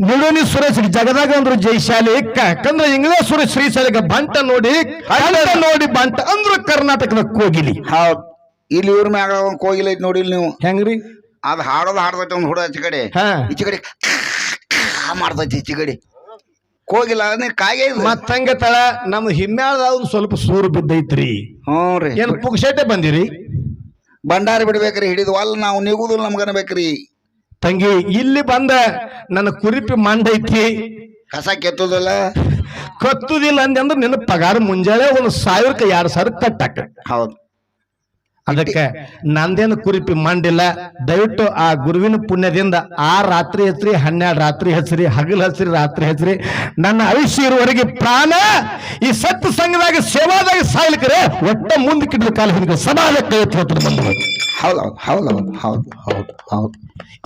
ನಿಡೋನಿ ಸುರೇಶ್ ಜಗದಾಗ ಅಂದ್ರು ಜೈಶಾಲಿ ಯಾಕಂದ್ರೆ ಸುರೇಶ್ ಶ್ರೀಶಾಲಿಗ ಬಂಟ ನೋಡಿ ನೋಡಿ ಬಂಟ ಅಂದ್ರು ಕರ್ನಾಟಕದ ಕೋಗಿಲಿ. ಹೌದು. ಇಲ್ಲಿ ಇವ್ರ ಮ್ಯಾಗ ಒಂದು ಕೋಗಿಲ ಐತಿ ನೋಡಿ ನೀವು. ಹೆಂಗ್ರಿ? ಅದು ಹಾಡೋದು ಹಾಡ್ದ ಒಂದ್ ಹುಡುಗ ಆಚೆ ಕಡೆ. ಹಾ. ಈಚೆ ಕಡೆ. ಮಾಡ್ತೈತಿ ಈಚೆ ಕಡೆ. ಕೋಗಿಲ ಅಂದ್ರೆ ಕಾಗೆ ಇದು. ಮತ್ತಂಗ ತಳ ನಮ್ಮ ಹಿಮ್ಯಾಳದ ಒಂದು ಸ್ವಲ್ಪ ಸೂರು ಬಿದ್ದೈತ್ರಿ. ಹ್ಞೂ ರೀ. ಏನ್ ಪುಕ್ಷಟೆ ಬಂದಿರಿ? ಭಂಡಾರ ಬಿಡ್ಬೇಕ್ರಿ ಹಿಡಿದು ಅಲ್ಲ ನಾವು ನಿಗುದಿಲ್ಲ ನಮ್ಗನ ಬೇಕ್ರಿ ತಂಗಿ ಇಲ್ಲಿ ಬಂದ ನನ್ನ ಕುರಿಪಿ ಮಂಡೈತಿ. ಕಸ ಕೆತ್ತುದಲ್ಲ. ಕತ್ತುದಿಲ್ಲ ಅಂದ್ರೆ ನಿನ್ನ ಪಗಾರ ಮುಂಜಾನೆ ಒಂದು ಸಾವಿರಕ್ಕೆ ಎರಡು ಸಾವಿರ ಕಟ್ಟಾಕ. ಹೌದು. ಅದಕ್ಕೆ ನಂದೇನು ಕುರಿಪಿ ಮಂಡಿಲ್ಲ ದಯವಿಟ್ಟು ಆ ಗುರುವಿನ ಪುಣ್ಯದಿಂದ ಆ ರಾತ್ರಿ ಹೆಸರಿ ಹನ್ನೆರಡು ರಾತ್ರಿ ಹೆಸರಿ ಹಗಲು ಹಸ್ರಿ ರಾತ್ರಿ ಹೆಸರಿ ನನ್ನ ಆಯುಷ್ಯ ಇರುವವರೆಗೆ ಪ್ರಾಣ ಈ ಸತ್ ಸಂಘದಾಗ ಸೇವಾದಾಗ ಸಾಯ್ಲಿಕ್ಕೆ ಒಟ್ಟ ಮುಂದಕ್ಕಿಡ್ದ ಕಾಲ ಹಿಂಗೆ ಸಮಾಜ ಕೈ ಎತ್ತಿ ಬಂದ್ರು ಹೌದು ಹೌದು ಹೌದು ಹೌದು ಹೌದು ಹೌದು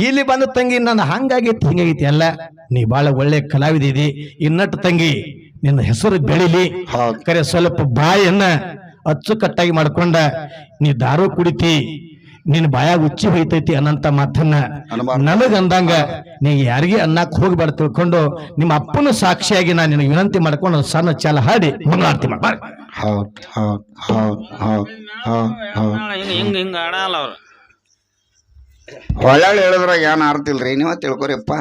ಇಲ್ಲಿ ಬಂದ ತಂಗಿ ನನ್ನ ಹಂಗಾಗೈತಿ ಹಿಂಗಾಗೈತಿ ಅಲ್ಲ ನೀ ಬಹಳ ಒಳ್ಳೆ ಕಲಾವಿದಿದಿ ಇನ್ನಟ್ಟು ತಂಗಿ ನಿನ್ನ ಹೆಸರು ಬೆಳಿಲಿ. ಹೌದು. ಕರೆ ಸ್ವಲ್ಪ ಬಾಯನ್ನ ಅಚ್ಚುಕಟ್ಟಾಗಿ ಮಾಡ್ಕೊಂಡ ನೀ ದಾರು ಕುಡಿತಿ ನಿನ್ನ ಬಾಯಾಗ ಉಚ್ಚಿ ಹೋಯ್ತೈತಿ ಅನ್ನಂತ ಮಾತನ್ನ. ನನಗ ಅಂದಂಗ ನೀ ಯಾರಿಗೆ ಅನ್ನಕ್ ಹೋಗ್ಬಾರ್ದು ತಿಳ್ಕೊಂಡು ನಿಮ್ಮ ಅಪ್ಪನ ಸಾಕ್ಷಿಯಾಗಿ ನಾನು ನಿನಗೆ ವಿನಂತಿ ಮಾಡ್ಕೊಂಡು ಸಣ್ಣ ಚಾಲ ಹಾಡಿ ಮುಂಗಾಡ್ತಿ ಮಾಡ್ಬಾರ ಹೊಳ್ಯಾಳ ಹೇಳಿದ್ರ ಏನ್ ಆರ್ತಿಲ್ರಿ ನೀವ ತಿಳ್ಕೊರಿಪ್ಪ.